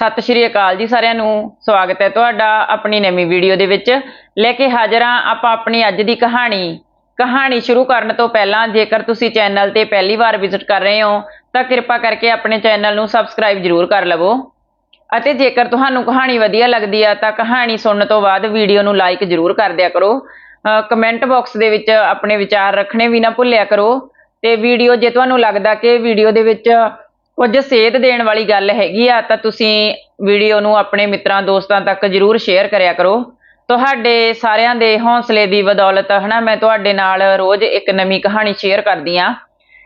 ਸਤਿ ਸ਼੍ਰੀ ਅਕਾਲ ਜੀ ਸਾਰਿਆਂ ਨੂੰ। ਸਵਾਗਤ ਹੈ ਤੁਹਾਡਾ ਆਪਣੀ ਨਵੀਂ ਵੀਡੀਓ ਦੇ ਵਿੱਚ। ਲੈ ਕੇ ਹਾਜ਼ਰ ਹਾਂ ਆਪਾਂ ਆਪਣੀ ਅੱਜ ਦੀ ਕਹਾਣੀ। ਕਹਾਣੀ ਸ਼ੁਰੂ ਕਰਨ ਤੋਂ ਪਹਿਲਾਂ ਜੇਕਰ ਤੁਸੀਂ ਚੈਨਲ ਤੇ ਪਹਿਲੀ ਵਾਰ ਵਿਜ਼ਿਟ ਕਰ ਰਹੇ ਹੋ, ਤਾਂ ਕਿਰਪਾ ਕਰਕੇ ਆਪਣੇ ਚੈਨਲ ਨੂੰ ਸਬਸਕ੍ਰਾਈਬ ਜ਼ਰੂਰ ਕਰ ਲਵੋ। ਅਤੇ ਜੇਕਰ ਤੁਹਾਨੂੰ ਕਹਾਣੀ ਵਧੀਆ ਲੱਗਦੀ ਆ, ਤਾਂ ਕਹਾਣੀ ਸੁਣਨ ਤੋਂ ਬਾਅਦ ਵੀਡੀਓ ਨੂੰ ਲਾਈਕ ਜ਼ਰੂਰ ਕਰ ਦਿਆ ਕਰੋ। ਕਮੈਂਟ ਬਾਕਸ ਦੇ ਵਿੱਚ ਆਪਣੇ ਵਿਚਾਰ ਰੱਖਣੇ ਵੀ ਨਾ ਭੁੱਲਿਆ ਕਰੋ। ਤੇ ਵੀਡੀਓ ਜੇ ਤੁਹਾਨੂੰ ਲੱਗਦਾ ਕਿ ਵੀਡੀਓ ਦੇ ਵਿੱਚ ਕੁਝ ਸੇਧ ਦੇਣ ਵਾਲੀ ਗੱਲ ਹੈਗੀ ਆ, ਤਾਂ ਤੁਸੀਂ ਵੀਡੀਓ ਨੂੰ ਆਪਣੇ ਮਿੱਤਰਾਂ, ਦੋਸਤਾਂ ਤੱਕ ਜਰੂਰ ਸ਼ੇਅਰ ਕਰਿਆ ਕਰੋ। ਤੁਹਾਡੇ ਸਾਰਿਆਂ ਦੇ ਹੌਸਲੇ ਦੀ ਬਦੌਲਤ, ਹਨਾ, ਮੈਂ ਤੁਹਾਡੇ ਨਾਲ ਰੋਜ਼ ਇੱਕ ਨਵੀਂ ਕਹਾਣੀ ਸ਼ੇਅਰ ਕਰਦੀ ਆ।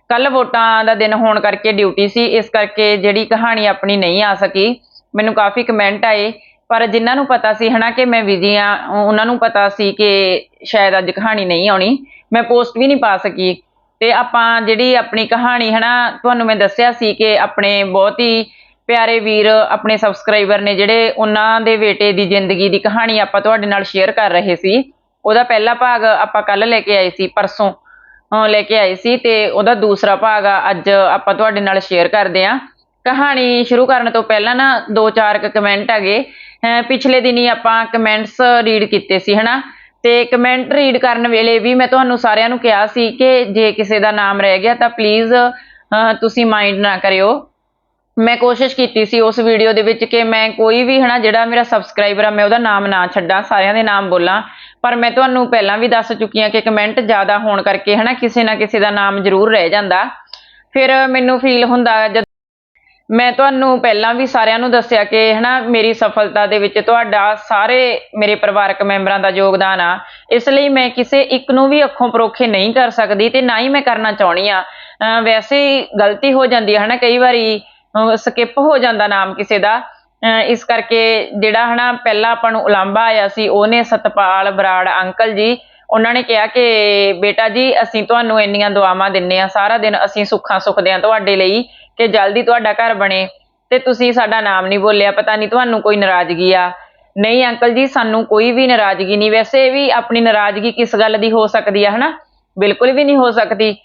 ਕੱਲ ਵੋਟਾਂ ਦਾ ਦਿਨ ਹੋਣ ਕਰਕੇ ਡਿਊਟੀ ਸੀ, ਇਸ ਕਰਕੇ ਜਿਹੜੀ ਕਹਾਣੀ ਆਪਣੀ ਨਹੀਂ ਆ ਸਕੀ। ਮੈਨੂੰ ਕਾਫੀ ਕਮੈਂਟ ਆਏ, ਪਰ ਜਿਨ੍ਹਾਂ ਨੂੰ ਪਤਾ ਸੀ, ਹਨਾ, ਕਿ ਮੈਂ ਬਿਜ਼ੀ ਆ ਉਹਨਾਂ ਨੂੰ ਪਤਾ ਸੀ ਕਿ ਸ਼ਾਇਦ ਅੱਜ ਕਹਾਣੀ ਨਹੀਂ ਆਉਣੀ। ਮੈਂ ਪੋਸਟ ਵੀ ਨਹੀਂ ਪਾ ਸਕੀ। ਤੇ ਆਪਾਂ ਜਿਹੜੀ ਆਪਣੀ ਕਹਾਣੀ ਹੈ ਨਾ ਤੁਹਾਨੂੰ ਮੈਂ ਦੱਸਿਆ ਸੀ ਕਿ ਆਪਣੇ ਬਹੁਤ ਹੀ ਪਿਆਰੇ ਵੀਰ, ਆਪਣੇ ਸਬਸਕ੍ਰਾਈਬਰ ਨੇ ਜਿਹੜੇ ਉਹਨਾਂ ਦੇ ਬੇਟੇ ਦੀ ਜ਼ਿੰਦਗੀ ਦੀ ਕਹਾਣੀ ਆਪਾਂ ਤੁਹਾਡੇ ਨਾਲ ਸ਼ੇਅਰ ਕਰ ਰਹੇ ਸੀ। ਉਹਦਾ ਪਹਿਲਾ ਭਾਗ ਆਪਾਂ ਕੱਲ ਲੈ ਕੇ ਆਏ ਸੀ, ਪਰਸੋਂ ਲੈ ਕੇ ਆਏ ਸੀ ਤੇ ਉਹਦਾ ਦੂਸਰਾ ਭਾਗ ਆ, ਅੱਜ ਆਪਾਂ ਤੁਹਾਡੇ ਨਾਲ ਸ਼ੇਅਰ ਕਰਦੇ ਆਂ ਕਹਾਣੀ ਸ਼ੁਰੂ ਕਰਨ ਤੋਂ ਪਹਿਲਾਂ ਨਾ ਦੋ ਚਾਰ ਕ ਕਮੈਂਟ ਹੈਗੇ। ਅਹ ਪਿਛਲੇ ਦਿਨੀ ਆਪਾਂ ਕਮੈਂਟਸ ਰੀਡ ਕੀਤੇ ਸੀ ਹਨਾ। ਤੇ ਕਮੈਂਟ ਰੀਡ ਕਰਨ ਵੇਲੇ ਵੀ ਮੈਂ ਤੁਹਾਨੂੰ ਸਾਰਿਆਂ ਨੂੰ ਕਿਹਾ ਸੀ ਕਿ ਜੇ ਕਿਸੇ ਦਾ ਨਾਮ ਰਹਿ ਗਿਆ ਤਾਂ ਪਲੀਜ਼ ਤੁਸੀਂ ਮਾਈਂਡ ਨਾ ਕਰਿਓ। ਮੈਂ ਕੋਸ਼ਿਸ਼ ਕੀਤੀ ਸੀ ਉਸ ਵੀਡੀਓ ਦੇ ਵਿੱਚ ਕਿ ਮੈਂ ਕੋਈ ਵੀ ਹਨਾ, ਜਿਹੜਾ ਮੇਰਾ ਸਬਸਕ੍ਰਾਈਬਰ ਆ, ਮੈਂ ਉਹਦਾ ਨਾਮ ਨਾ ਛੱਡਾਂ, ਸਾਰਿਆਂ ਦੇ ਨਾਮ ਬੋਲਾਂ। ਪਰ ਮੈਂ ਤੁਹਾਨੂੰ ਪਹਿਲਾਂ ਵੀ ਦੱਸ ਚੁੱਕੀ ਹਾਂ ਕਿ ਕਮੈਂਟ ਜ਼ਿਆਦਾ ਹੋਣ ਕਰਕੇ ਹਨਾ, ਕਿਸੇ ਨਾ ਕਿਸੇ ਦਾ ਨਾਮ ਜ਼ਰੂਰ ਰਹਿ ਜਾਂਦਾ। ਫਿਰ ਮੈਨੂੰ ਫੀਲ ਹੁੰਦਾ, ਜਦ ਮੈਂ ਤੁਹਾਨੂੰ ਪਹਿਲਾਂ ਵੀ ਸਾਰਿਆਂ ਨੂੰ ਦੱਸਿਆ ਕਿ ਹਨਾ, ਮੇਰੀ ਸਫਲਤਾ ਦੇ ਵਿੱਚ ਤੁਹਾਡਾ ਸਾਰੇ ਮੇਰੇ ਪਰਿਵਾਰਕ ਮੈਂਬਰਾਂ ਦਾ ਯੋਗਦਾਨ ਆ। ਇਸ ਲਈ ਮੈਂ ਕਿਸੇ ਇੱਕ ਨੂੰ ਵੀ ਅੱਖੋਂ ਪਰੋਖੇ ਨਹੀਂ ਕਰ ਸਕਦੀ ਤੇ ਨਾ ਹੀ ਮੈਂ ਕਰਨਾ ਚਾਹਣੀ ਆ। ਵੈਸੇ ਗਲਤੀ ਹੋ ਜਾਂਦੀ ਹੈ ਹਨਾ, ਕਈ ਵਾਰੀ ਸਕਿਪ ਹੋ ਜਾਂਦਾ ਨਾਮ ਕਿਸੇ ਦਾ। ਅਹ ਇਸ ਕਰਕੇ ਜਿਹੜਾ ਹਨਾ, ਪਹਿਲਾਂ ਆਪਾਂ ਨੂੰ ਉਲਾਂਭਾ ਆਇਆ ਸੀ, ਉਹਨੇ ਸਤਪਾਲ ਬਰਾੜ ਅੰਕਲ ਜੀ, ਉਹਨਾਂ ਨੇ ਕਿਹਾ ਕਿ ਬੇਟਾ ਜੀ, ਅਸੀਂ ਤੁਹਾਨੂੰ ਇੰਨੀਆਂ ਦੁਆਵਾਂ ਦਿੰਨੇ ਆ, ਸਾਰਾ ਦਿਨ ਅਸੀਂ ਸੁੱਖਾਂ ਸੁੱਖਦੇ ਆ ਤੁਹਾਡੇ ਲਈ ਕਿ ਜਲਦੀ ਤੁਹਾਡਾ ਘਰ ਬਣੇ ਤੇ ਤੁਸੀਂ ਸਾਡਾ ਨਾਮ ਨਹੀਂ ਬੋਲਿਆ, ਪਤਾ ਨਹੀਂ ਤੁਹਾਨੂੰ ਕੋਈ ਨਾਰਾਜ਼ਗੀ ਆ। ਨਹੀਂ ਅੰਕਲ ਜੀ, ਸਾਨੂੰ ਕੋਈ ਵੀ ਨਾਰਾਜ਼ਗੀ ਨਹੀਂ। ਵੈਸੇ ਵੀ ਆਪਣੀ ਨਾਰਾਜ਼ਗੀ ਕਿਸ ਗੱਲ ਦੀ ਹੋ ਸਕਦੀ ਆ, ਹਨਾ? ਬਿਲਕੁਲ ਵੀ ਨਹੀਂ ਹੋ ਸਕਦੀ।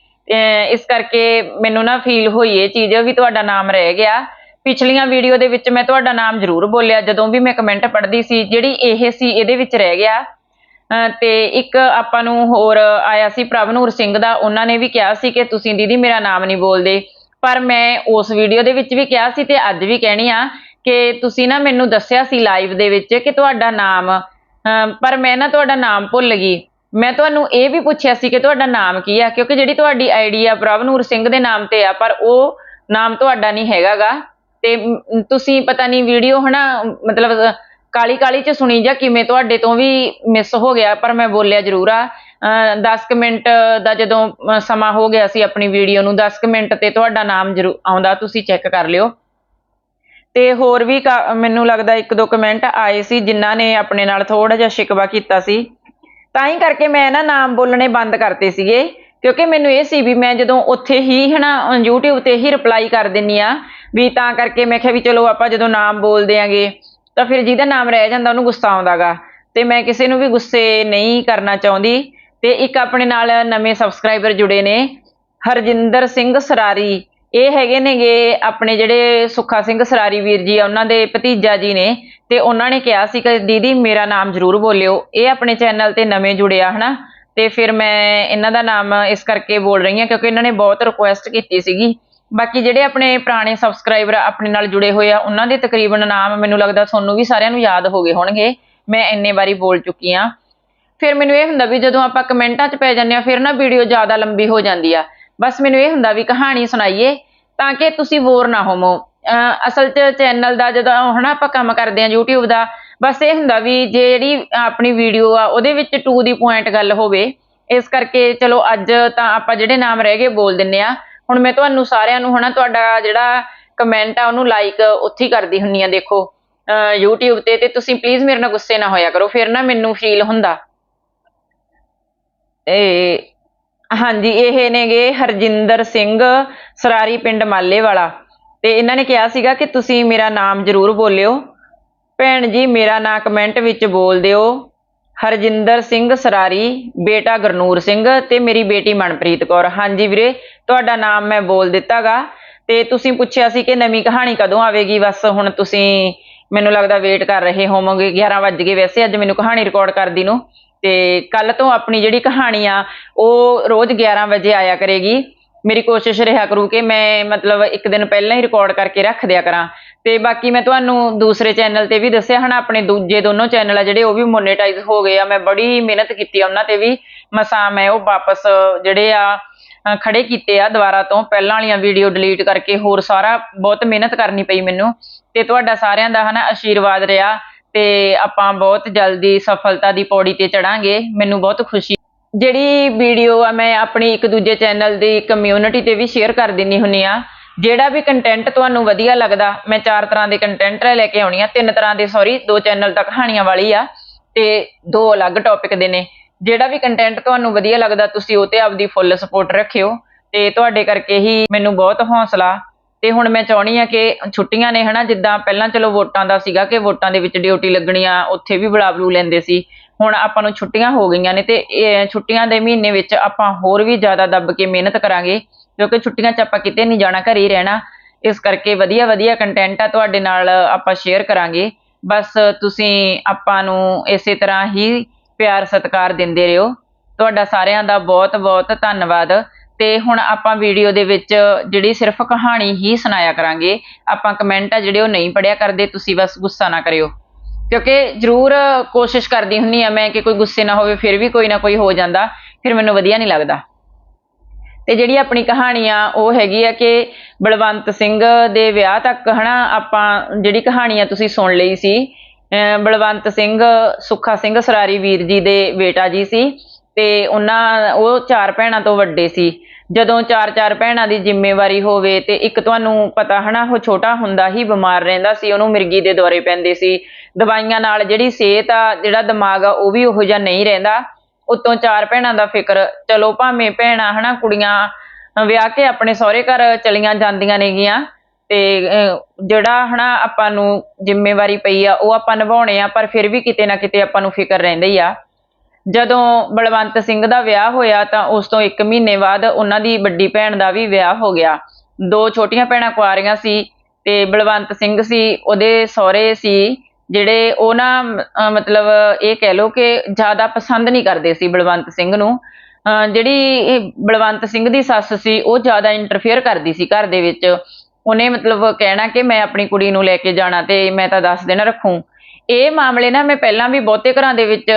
ਇਸ ਕਰਕੇ ਮੈਨੂੰ ਨਾ ਫੀਲ ਹੋਈ ਇਹ ਚੀਜ਼ ਵੀ ਤੁਹਾਡਾ ਨਾਮ ਰਹਿ ਗਿਆ। ਪਿਛਲੀਆਂ ਵੀਡੀਓ ਦੇ ਵਿੱਚ ਮੈਂ ਤੁਹਾਡਾ ਨਾਮ ਜ਼ਰੂਰ ਬੋਲਿਆ। ਜਦੋਂ ਵੀ ਮੈਂ ਕਮੈਂਟ ਪੜ੍ਹਦੀ ਸੀ, ਜਿਹੜੀ ਇਹ ਸੀ, ਇਹਦੇ ਵਿੱਚ ਰਹਿ ਗਿਆ। ਅਹ ਤੇ ਇੱਕ ਆਪਾਂ ਨੂੰ ਹੋਰ ਆਇਆ ਸੀ ਪ੍ਰਭਨੂਰ ਸਿੰਘ ਦਾ। ਉਹਨਾਂ ਨੇ ਵੀ ਕਿਹਾ ਸੀ ਕਿ ਤੁਸੀਂ ਦੀਦੀ ਮੇਰਾ ਨਾਮ ਨਹੀਂ ਬੋਲਦੇ। ਪਰ ਮੈਂ ਉਸ ਵੀਡੀਓ ਦੇ ਵਿੱਚ ਵੀ ਕਿਹਾ ਸੀ ਤੇ ਅੱਜ ਵੀ ਕਹਿਣੀ ਆ ਕਿ ਤੁਸੀਂ ਨਾ ਮੈਨੂੰ ਦੱਸਿਆ ਸੀ ਲਾਈਵ ਦੇ ਵਿੱਚ ਕਿ ਤੁਹਾਡਾ ਨਾਮ ਪਰ ਮੈਂ ਨਾ ਤੁਹਾਡਾ ਨਾਮ ਭੁੱਲ ਗਈ। ਮੈਂ ਤੁਹਾਨੂੰ ਇਹ ਵੀ ਪੁੱਛਿਆ ਸੀ ਕਿ ਤੁਹਾਡਾ ਨਾਮ ਕੀ ਆ? ਕਿਉਂਕਿ ਜਿਹੜੀ ਤੁਹਾਡੀ ਆਈਡੀ ਆ ਪ੍ਰਭਨੂਰ ਸਿੰਘ ਦੇ ਨਾਮ ਤੇ ਆ, ਪਰ ਉਹ ਨਾਮ ਤੁਹਾਡਾ ਨਹੀਂ ਹੈਗਾਗਾ। ਤੇ ਤੁਸੀਂ ਪਤਾ ਨਹੀਂ ਵੀਡੀਓ ਹਨਾ, ਮਤਲਬ ਕਾਲੀ ਕਾਲੀ ਚ ਸੁਣੀ ਜਾਂ, ਕਿਵੇਂ ਤੁਹਾਡੇ ਤੋਂ ਵੀ ਮਿਸ ਹੋ ਗਿਆ, ਪਰ ਮੈਂ ਬੋਲਿਆ ਜ਼ਰੂਰ ਆ। 10 ਮਿੰਟ ਦਾ ਜਦੋਂ ਸਮਾਂ ਹੋ ਗਿਆ ਸੀ ਆਪਣੀ ਵੀਡੀਓ ਨੂੰ 10 ਮਿੰਟ ਤੇ ਤੁਹਾਡਾ ਨਾਮ ਜ਼ਰੂਰ ਆਉਂਦਾ, ਤੁਸੀਂ ਚੈੱਕ ਕਰ ਲਿਓ। ਤੇ ਹੋਰ ਵੀ ਮੈਨੂੰ ਲੱਗਦਾ ਇੱਕ ਦੋ ਕਮੈਂਟ ਆਏ ਸੀ, ਜਿਨ੍ਹਾਂ ਨੇ ਆਪਣੇ ਨਾਲ ਥੋੜਾ ਜਿਹਾ ਸ਼ਿਕਵਾ ਕੀਤਾ ਸੀ। ਤਾਂ ਹੀ ਕਰਕੇ ਮੈਂ ਨਾ ਨਾਮ ਬੋਲਣੇ ਬੰਦ ਕਰਤੇ ਸੀਗੇ, ਕਿਉਂਕਿ ਮੈਨੂੰ ਇਹ ਸੀ ਵੀ ਮੈਂ ਜਦੋਂ ਉੱਥੇ ਹੀ ਹਨਾ YouTube ਤੇ ਹੀ ਰਿਪਲਾਈ ਕਰ ਦਿੰਨੀ ਆ, ਵੀ ਤਾਂ ਕਰਕੇ ਮੈਂ ਕਿਹਾ ਵੀ ਚਲੋ ਆਪਾਂ ਜਦੋਂ ਨਾਮ ਬੋਲਦੇ ਆਂਗੇ ਤਾਂ ਫਿਰ ਜਿਹਦਾ ਨਾਮ ਰਹਿ ਜਾਂਦਾ ਉਹਨੂੰ ਗੁੱਸਾ ਆਉਂਦਾਗਾ। ਤੇ ਮੈਂ ਕਿਸੇ ਨੂੰ ਵੀ ਗੁੱਸੇ ਨਹੀਂ ਕਰਨਾ ਚਾਹੁੰਦੀ। ਤੇ ਇੱਕ ਆਪਣੇ ਨਾਲ ਨਵੇਂ ਸਬਸਕ੍ਰਾਈਬਰ ਜੁੜੇ ਨੇ, ਹਰਜਿੰਦਰ ਸਿੰਘ ਸਰਾਰੀ। ਇਹ ਹੈਗੇ ਨੇਗੇ ਆਪਣੇ ਜਿਹੜੇ ਸੁੱਖਾ ਸਿੰਘ ਸਰਾਰੀ ਵੀਰ ਜੀ ਆ, ਉਹਨਾਂ ਦੇ ਭਤੀਜਾ ਜੀ ਨੇ। ਤੇ ਉਹਨਾਂ ਨੇ ਕਿਹਾ ਸੀ ਕਿ ਦੀਦੀ ਮੇਰਾ ਨਾਮ ਜ਼ਰੂਰ ਬੋਲਿਓ। ਇਹ ਆਪਣੇ ਚੈਨਲ ਤੇ ਨਵੇਂ ਜੁੜਿਆ ਹਨਾ? ਤੇ ਫਿਰ ਮੈਂ ਇਹਨਾਂ ਦਾ ਨਾਮ ਇਸ ਕਰਕੇ ਬੋਲ ਰਹੀ ਹਾਂ ਕਿਉਂਕਿ ਇਹਨਾਂ ਨੇ ਬਹੁਤ ਰਿਕੁਐਸਟ ਕੀਤੀ ਸੀਗੀ। ਬਾਕੀ ਜਿਹੜੇ ਆਪਣੇ ਪੁਰਾਣੇ ਸਬਸਕ੍ਰਾਈਬਰ ਆਪਣੇ ਨਾਲ ਜੁੜੇ ਹੋਏ ਆ, ਉਹਨਾਂ ਦੇ ਤਕਰੀਬਨ ਨਾਮ ਮੈਨੂੰ ਲੱਗਦਾ ਤੁਹਾਨੂੰ ਵੀ ਸਾਰਿਆਂ ਨੂੰ ਯਾਦ ਹੋ ਗਏ ਹੋਣਗੇ। ਮੈਂ ਇੰਨੇ ਵਾਰੀ ਬੋਲ ਚੁੱਕੀ ਆ ਫਿਰ ਮੈਨੂੰ ਇਹ ਹੁੰਦਾ ਵੀ ਜਦੋਂ ਆਪਾਂ ਕਮੈਂਟਾਂ 'ਚ ਪੈ ਜਾਂਦੇ ਆ ਫਿਰ ਨਾ ਵੀਡੀਓ ਜ਼ਿਆਦਾ ਲੰਬੀ ਹੋ ਜਾਂਦੀ ਆ। ਬਸ ਮੈਨੂੰ ਇਹ ਹੁੰਦਾ ਵੀ ਕਹਾਣੀ ਸੁਣਾਈਏ ਤਾਂ ਕਿ ਤੁਸੀਂ ਬੋਰ ਨਾ ਹੋਵੋ। ਅਹ ਅਸਲ 'ਚ ਚੈਨਲ ਦਾ ਜਦੋਂ ਹਨਾ ਆਪਾਂ ਕੰਮ ਕਰਦੇ ਆ YouTube ਦਾ, ਬਸ ਇਹ ਹੁੰਦਾ ਵੀ ਜੇ ਜਿਹੜੀ ਆਪਣੀ ਵੀਡੀਓ ਆ, ਉਹਦੇ ਵਿੱਚ ਟੂ ਦੀ ਪੁਆਇੰਟ ਗੱਲ ਹੋਵੇ, ਇਸ ਕਰਕੇ ਚਲੋ ਅੱਜ ਤਾਂ ਆਪਾਂ ਜਿਹੜੇ ਨਾਮ ਰਹਿ ਗਏ ਬੋਲ ਦਿੰਨੇ ਆ ਹੁਣ ਮੈਂ ਤੁਹਾਨੂੰ ਸਾਰਿਆਂ ਨੂੰ ਹਨਾ ਤੁਹਾਡਾ ਜਿਹੜਾ ਕਮੈਂਟ ਆ ਉਹਨੂੰ ਲਾਈਕ ਉੱਥੇ ਹੀ ਕਰਦੀ ਹੁੰਨੀ ਆ, ਦੇਖੋ। ਅਹ YouTube ਤੇ ਤੇ ਤੁਸੀਂ ਪਲੀਜ਼ ਮੇਰੇ ਨਾਲ ਗੁੱਸੇ ਨਾ ਹੋਇਆ ਕਰੋ, ਫਿਰ ਨਾ ਮੈਨੂੰ ਫੀਲ ਹੁੰਦਾ। ਇਹ ਹਾਂਜੀ, ਇਹ ਨੇਗੇ ਹਰਜਿੰਦਰ ਸਿੰਘ, ਸਰਾਰੀ ਪਿੰਡ ਮਾਲੇ ਵਾਲਾ ਤੇ ਇਹਨਾਂ ਨੇ ਕਿਹਾ ਸੀਗਾ ਕਿ ਤੁਸੀਂ ਮੇਰਾ ਨਾਮ ਜ਼ਰੂਰ ਬੋਲਿਓ। ਭੈਣ ਜੀ, ਮੇਰਾ ਨਾਂ ਕਮੈਂਟ ਵਿੱਚ ਬੋਲ ਦਿਓ। ਹਰਜਿੰਦਰ ਸਿੰਘ ਸਰਾਰੀ, ਬੇਟਾ ਗੁਰਨੂਰ ਸਿੰਘ ਤੇ ਮੇਰੀ ਬੇਟੀ ਮਨਪ੍ਰੀਤ ਕੌਰ। ਹਾਂਜੀ ਵੀਰੇ, ਤੁਹਾਡਾ ਨਾਮ ਮੈਂ ਬੋਲ ਦਿੱਤਾਗਾ ਤੇ ਤੁਸੀਂ ਪੁੱਛਿਆ ਸੀ ਕਿ ਨਵੀਂ ਕਹਾਣੀ ਕਦੋਂ ਆਵੇਗੀ? ਬਸ ਹੁਣ ਤੁਸੀਂ ਮੈਨੂੰ ਲੱਗਦਾ ਵੇਟ ਕਰ ਰਹੇ ਹੋਵੋਗੇ। 11 ਵੱਜ ਗਏ ਵੈਸੇ ਅੱਜ ਮੈਨੂੰ ਕਹਾਣੀ ਰਿਕਾਰਡ ਕਰਦੀ ਨੂੰ ਤੇ ਕੱਲ ਤੋਂ ਆਪਣੀ ਜਿਹੜੀ ਕਹਾਣੀ ਆ, ਉਹ ਰੋਜ਼ 11 ਵਜੇ ਆਇਆ ਕਰੇਗੀ। ਮੇਰੀ ਕੋਸ਼ਿਸ਼ ਰਿਹਾ ਕਰੂ ਕਿ ਮੈਂ ਮਤਲਬ ਇੱਕ ਦਿਨ ਪਹਿਲਾਂ ਹੀ ਰਿਕਾਰਡ ਕਰਕੇ ਰੱਖ ਦਿਆ ਕਰਾਂ। ਤੇ ਬਾਕੀ ਮੈਂ ਤੁਹਾਨੂੰ ਦੂਸਰੇ ਚੈਨਲ ਤੇ ਵੀ ਦੱਸਿਆ ਹਨਾ ਆਪਣੇ ਦੂਜੇ ਦੋਨੋਂ ਚੈਨਲ ਆ ਜਿਹੜੇ, ਉਹ ਵੀ ਮੋਨੇਟਾਈਜ਼ ਹੋ ਗਏ ਆ। ਮੈਂ ਬੜੀ ਮਿਹਨਤ ਕੀਤੀ ਆ ਉਹਨਾਂ ਤੇ ਵੀ। ਮਸਾਂ ਮੈਂ ਉਹ ਵਾਪਸ ਜਿਹੜੇ ਆ ਖੜੇ ਕੀਤੇ ਆ ਦੁਬਾਰਾ ਤੋਂ। ਪਹਿਲਾਂ ਵਾਲੀਆਂ ਵੀਡੀਓ ਡਿਲੀਟ ਕਰਕੇ ਹੋਰ ਸਾਰਾ ਬਹੁਤ ਮਿਹਨਤ ਕਰਨੀ ਪਈ ਮੈਨੂੰ। ਤੇ ਤੁਹਾਡਾ ਸਾਰਿਆਂ ਦਾ ਹਨਾ ਆਸ਼ੀਰਵਾਦ ਰਿਹਾ ਤੇ ਆਪਾਂ ਬਹੁਤ ਜਲਦੀ ਸਫਲਤਾ ਦੀ ਪੌੜੀ ਤੇ ਚੜਾਂਗੇ। ਮੈਨੂੰ ਬਹੁਤ ਖੁਸ਼ੀ। ਜਿਹੜੀ ਵੀਡੀਓ ਆ, ਮੈਂ ਆਪਣੀ ਇੱਕ ਦੂਜੇ ਚੈਨਲ ਦੀ ਕਮਿਊਨਿਟੀ ਤੇ ਵੀ ਸ਼ੇਅਰ ਕਰ ਦਿੰਨੀ ਹੁੰਨੀ ਆ। ਜਿਹੜਾ ਵੀ ਕੰਟੈਂਟ ਤੁਹਾਨੂੰ ਵਧੀਆ ਲੱਗਦਾ, ਮੈਂ ਚਾਰ ਤਰ੍ਹਾਂ ਦੇ ਕੰਟੈਂਟ ਲੈ ਕੇ ਆਉਣੀ ਆ। ਤਿੰਨ ਤਰ੍ਹਾਂ ਦੇ ਸੌਰੀ ਦੋ ਚੈਨਲ ਤੱਕ ਕਹਾਣੀਆਂ ਵਾਲੀ ਆ ਤੇ ਦੋ ਅਲੱਗ ਟੌਪਿਕ ਦੇ ਨੇ। ਜਿਹੜਾ ਵੀ ਕੰਟੈਂਟ ਤੁਹਾਨੂੰ ਵਧੀਆ ਲੱਗਦਾ, ਤੁਸੀਂ ਉਹ ਤੇ ਆਪਦੀ ਫੁੱਲ ਸਪੋਰਟ ਰੱਖਿਓ ਤੇ ਤੁਹਾਡੇ ਕਰਕੇ ਹੀ ਮੈਨੂੰ ਬਹੁਤ ਹੌਸਲਾ ਤੇ ਹੁਣ ਮੈਂ ਚਾਹਣੀ ਆ ਕਿ ਛੁੱਟੀਆਂ ਨੇ ਹਨਾ, ਜਿੱਦਾਂ ਪਹਿਲਾਂ ਚਲੋ ਵੋਟਾਂ ਦਾ ਸੀਗਾ ਕਿ ਵੋਟਾਂ ਦੇ ਵਿੱਚ ਡਿਊਟੀ ਲੱਗਣੀ ਆ ਉੱਥੇ ਵੀ ਬੁਲਾ ਬਲੂ ਲੈਂਦੇ ਸੀ। ਹੁਣ ਆਪਾਂ ਨੂੰ ਛੁੱਟੀਆਂ ਹੋ ਗਈਆਂ ਨੇ ਤੇ ਇਹ ਛੁੱਟੀਆਂ ਦੇ ਮਹੀਨੇ ਵਿੱਚ ਆਪਾਂ ਹੋਰ ਵੀ ਜ਼ਿਆਦਾ ਦੱਬ ਕੇ ਮਿਹਨਤ ਕਰਾਂਗੇ, ਕਿਉਂਕਿ ਛੁੱਟੀਆਂ 'ਚ ਆਪਾਂ ਕਿਤੇ ਨਹੀਂ ਜਾਣਾ, ਘਰੇ ਹੀ ਰਹਿਣਾ। ਇਸ ਕਰਕੇ ਵਧੀਆ ਵਧੀਆ ਕੰਟੈਂਟ ਆ ਤੁਹਾਡੇ ਨਾਲ ਆਪਾਂ ਸ਼ੇਅਰ ਕਰਾਂਗੇ। ਬਸ ਤੁਸੀਂ ਆਪਾਂ ਨੂੰ ਇਸੇ ਤਰ੍ਹਾਂ ਹੀ ਪਿਆਰ ਸਤਿਕਾਰ ਦਿੰਦੇ ਰਹੋ। ਤੁਹਾਡਾ ਸਾਰਿਆਂ ਦਾ ਬਹੁਤ ਬਹੁਤ ਧੰਨਵਾਦ। ਤੇ ਹੁਣ ਆਪਾਂ ਵੀਡੀਓ ਦੇ ਵਿੱਚ ਜਿਹੜੀ ਸਿਰਫ ਕਹਾਣੀ ਹੀ ਸੁਣਾਇਆ ਕਰਾਂਗੇ। ਆਪਾਂ ਕਮੈਂਟ ਆ ਜਿਹੜੇ ਉਹ ਨਹੀਂ ਪੜਿਆ ਕਰਦੇ, ਤੁਸੀਂ ਬਸ ਗੁੱਸਾ ਨਾ ਕਰਿਓ। ਕਿਉਂਕਿ ਜ਼ਰੂਰ ਕੋਸ਼ਿਸ਼ ਕਰਦੀ ਹੁੰਨੀ ਆ ਮੈਂ ਕਿ ਕੋਈ ਗੁੱਸੇ ਨਾ ਹੋਵੇ, ਫਿਰ ਵੀ ਕੋਈ ਨਾ ਕੋਈ ਹੋ ਜਾਂਦਾ, ਫਿਰ ਮੈਨੂੰ ਵਧੀਆ ਨਹੀਂ ਲੱਗਦਾ। ਤੇ ਜਿਹੜੀ ਆਪਣੀ ਕਹਾਣੀ ਆ, ਉਹ ਹੈਗੀ ਆ ਕਿ ਬਲਵੰਤ ਸਿੰਘ ਦੇ ਵਿਆਹ ਤੱਕ, ਹਨਾ, ਆਪਾਂ ਜਿਹੜੀ ਕਹਾਣੀ ਆ ਤੁਸੀਂ ਸੁਣ ਲਈ ਸੀ ਬਲਵੰਤ ਸਿੰਘ, ਸੁੱਖਾ ਸਿੰਘ ਸਰਾਰੀ ਵੀਰ ਜੀ ਦੇ ਬੇਟਾ ਜੀ ਸੀ, ਤੇ ਉਹਨਾਂ, ਉਹ ਚਾਰ ਭੈਣਾਂ ਤੋਂ ਵੱਡੇ ਸੀ। ਜਦੋਂ ਚਾਰ ਚਾਰ ਭੈਣਾਂ ਦੀ ਜ਼ਿੰਮੇਵਾਰੀ ਹੋਵੇ ਤੇ ਇੱਕ ਤੁਹਾਨੂੰ ਪਤਾ ਹਨਾ, ਉਹ ਛੋਟਾ ਹੁੰਦਾ ਹੀ ਬਿਮਾਰ ਰਹਿੰਦਾ ਸੀ, ਉਹਨੂੰ ਮਿਰਗੀ ਦੇ ਦੌਰੇ ਪੈਂਦੇ ਸੀ। ਦਵਾਈਆਂ ਨਾਲ ਜਿਹੜੀ ਸਿਹਤ ਆ, ਜਿਹੜਾ ਦਿਮਾਗ ਆ, ਉਹ ਵੀ ਉਹੋ ਜਿਹਾ ਨਹੀਂ ਰਹਿੰਦਾ। ਉਤੋਂ ਚਾਰ ਭੈਣਾਂ ਦਾ ਫਿਕਰ, ਚਲੋ ਭਾਵੇਂ ਭੈਣਾਂ ਹਨਾ, ਕੁੜੀਆਂ, ਵਿਆਹ ਕੇ ਆਪਣੇ ਸਹੁਰੇ ਘਰ ਚਲੀਆਂ ਜਾਂਦੀਆਂ ਨੇਗੀਆਂ, ਤੇ ਜਿਹੜਾ ਹਨਾ ਆਪਾਂ ਨੂੰ ਜ਼ਿੰਮੇਵਾਰੀ ਪਈ ਆ, ਉਹ ਆਪਾਂ ਨਿਭਾਉਣੇ ਆ, ਪਰ ਫਿਰ ਵੀ ਕਿਤੇ ਨਾ ਕਿਤੇ ਆਪਾਂ ਨੂੰ ਫਿਕਰ ਰਹਿੰਦਾ ਹੀ ਆ। ਜਦੋਂ ਬਲਵੰਤ ਸਿੰਘ ਦਾ ਵਿਆਹ ਹੋਇਆ ਤਾਂ ਉਸ ਤੋਂ 1 ਮਹੀਨੇ ਬਾਅਦ ਉਹਨਾਂ ਦੀ ਵੱਡੀ ਭੈਣ ਦਾ ਵੀ ਵਿਆਹ ਹੋ ਗਿਆ। ਦੋ ਛੋਟੀਆਂ ਭੈਣਾਂ ਕੁਆਰੀਆਂ ਸੀ ਤੇ ਬਲਵੰਤ ਸਿੰਘ ਸੀ, ਉਹਦੇ ਸਹੁਰੇ ਸੀ, ਜਿਹੜੇ ਉਹ ਨਾ ਮਤਲਬ ਇਹ ਕਹਿ ਲਓ ਕਿ ਜ਼ਿਆਦਾ ਪਸੰਦ ਨਹੀਂ ਕਰਦੇ ਸੀ ਬਲਵੰਤ ਸਿੰਘ ਨੂੰ। ਅਹ, ਜਿਹੜੀ ਬਲਵੰਤ ਸਿੰਘ ਦੀ ਸੱਸ ਸੀ, ਉਹ ਜ਼ਿਆਦਾ ਇੰਟਰਫੇਅਰ ਕਰਦੀ ਸੀ ਘਰ ਦੇ ਵਿੱਚ। ਉਹਨੇ ਮਤਲਬ ਕਹਿਣਾ ਕਿ ਮੈਂ ਆਪਣੀ ਕੁੜੀ ਨੂੰ ਲੈ ਕੇ ਜਾਣਾ ਤੇ ਮੈਂ ਤਾਂ 10 ਦਿਨ ਰੱਖੂੰ। ਇਹ ਮਾਮਲੇ ਨਾ ਮੈਂ ਪਹਿਲਾਂ ਵੀ ਬਹੁਤੇ ਘਰਾਂ ਦੇ ਵਿੱਚ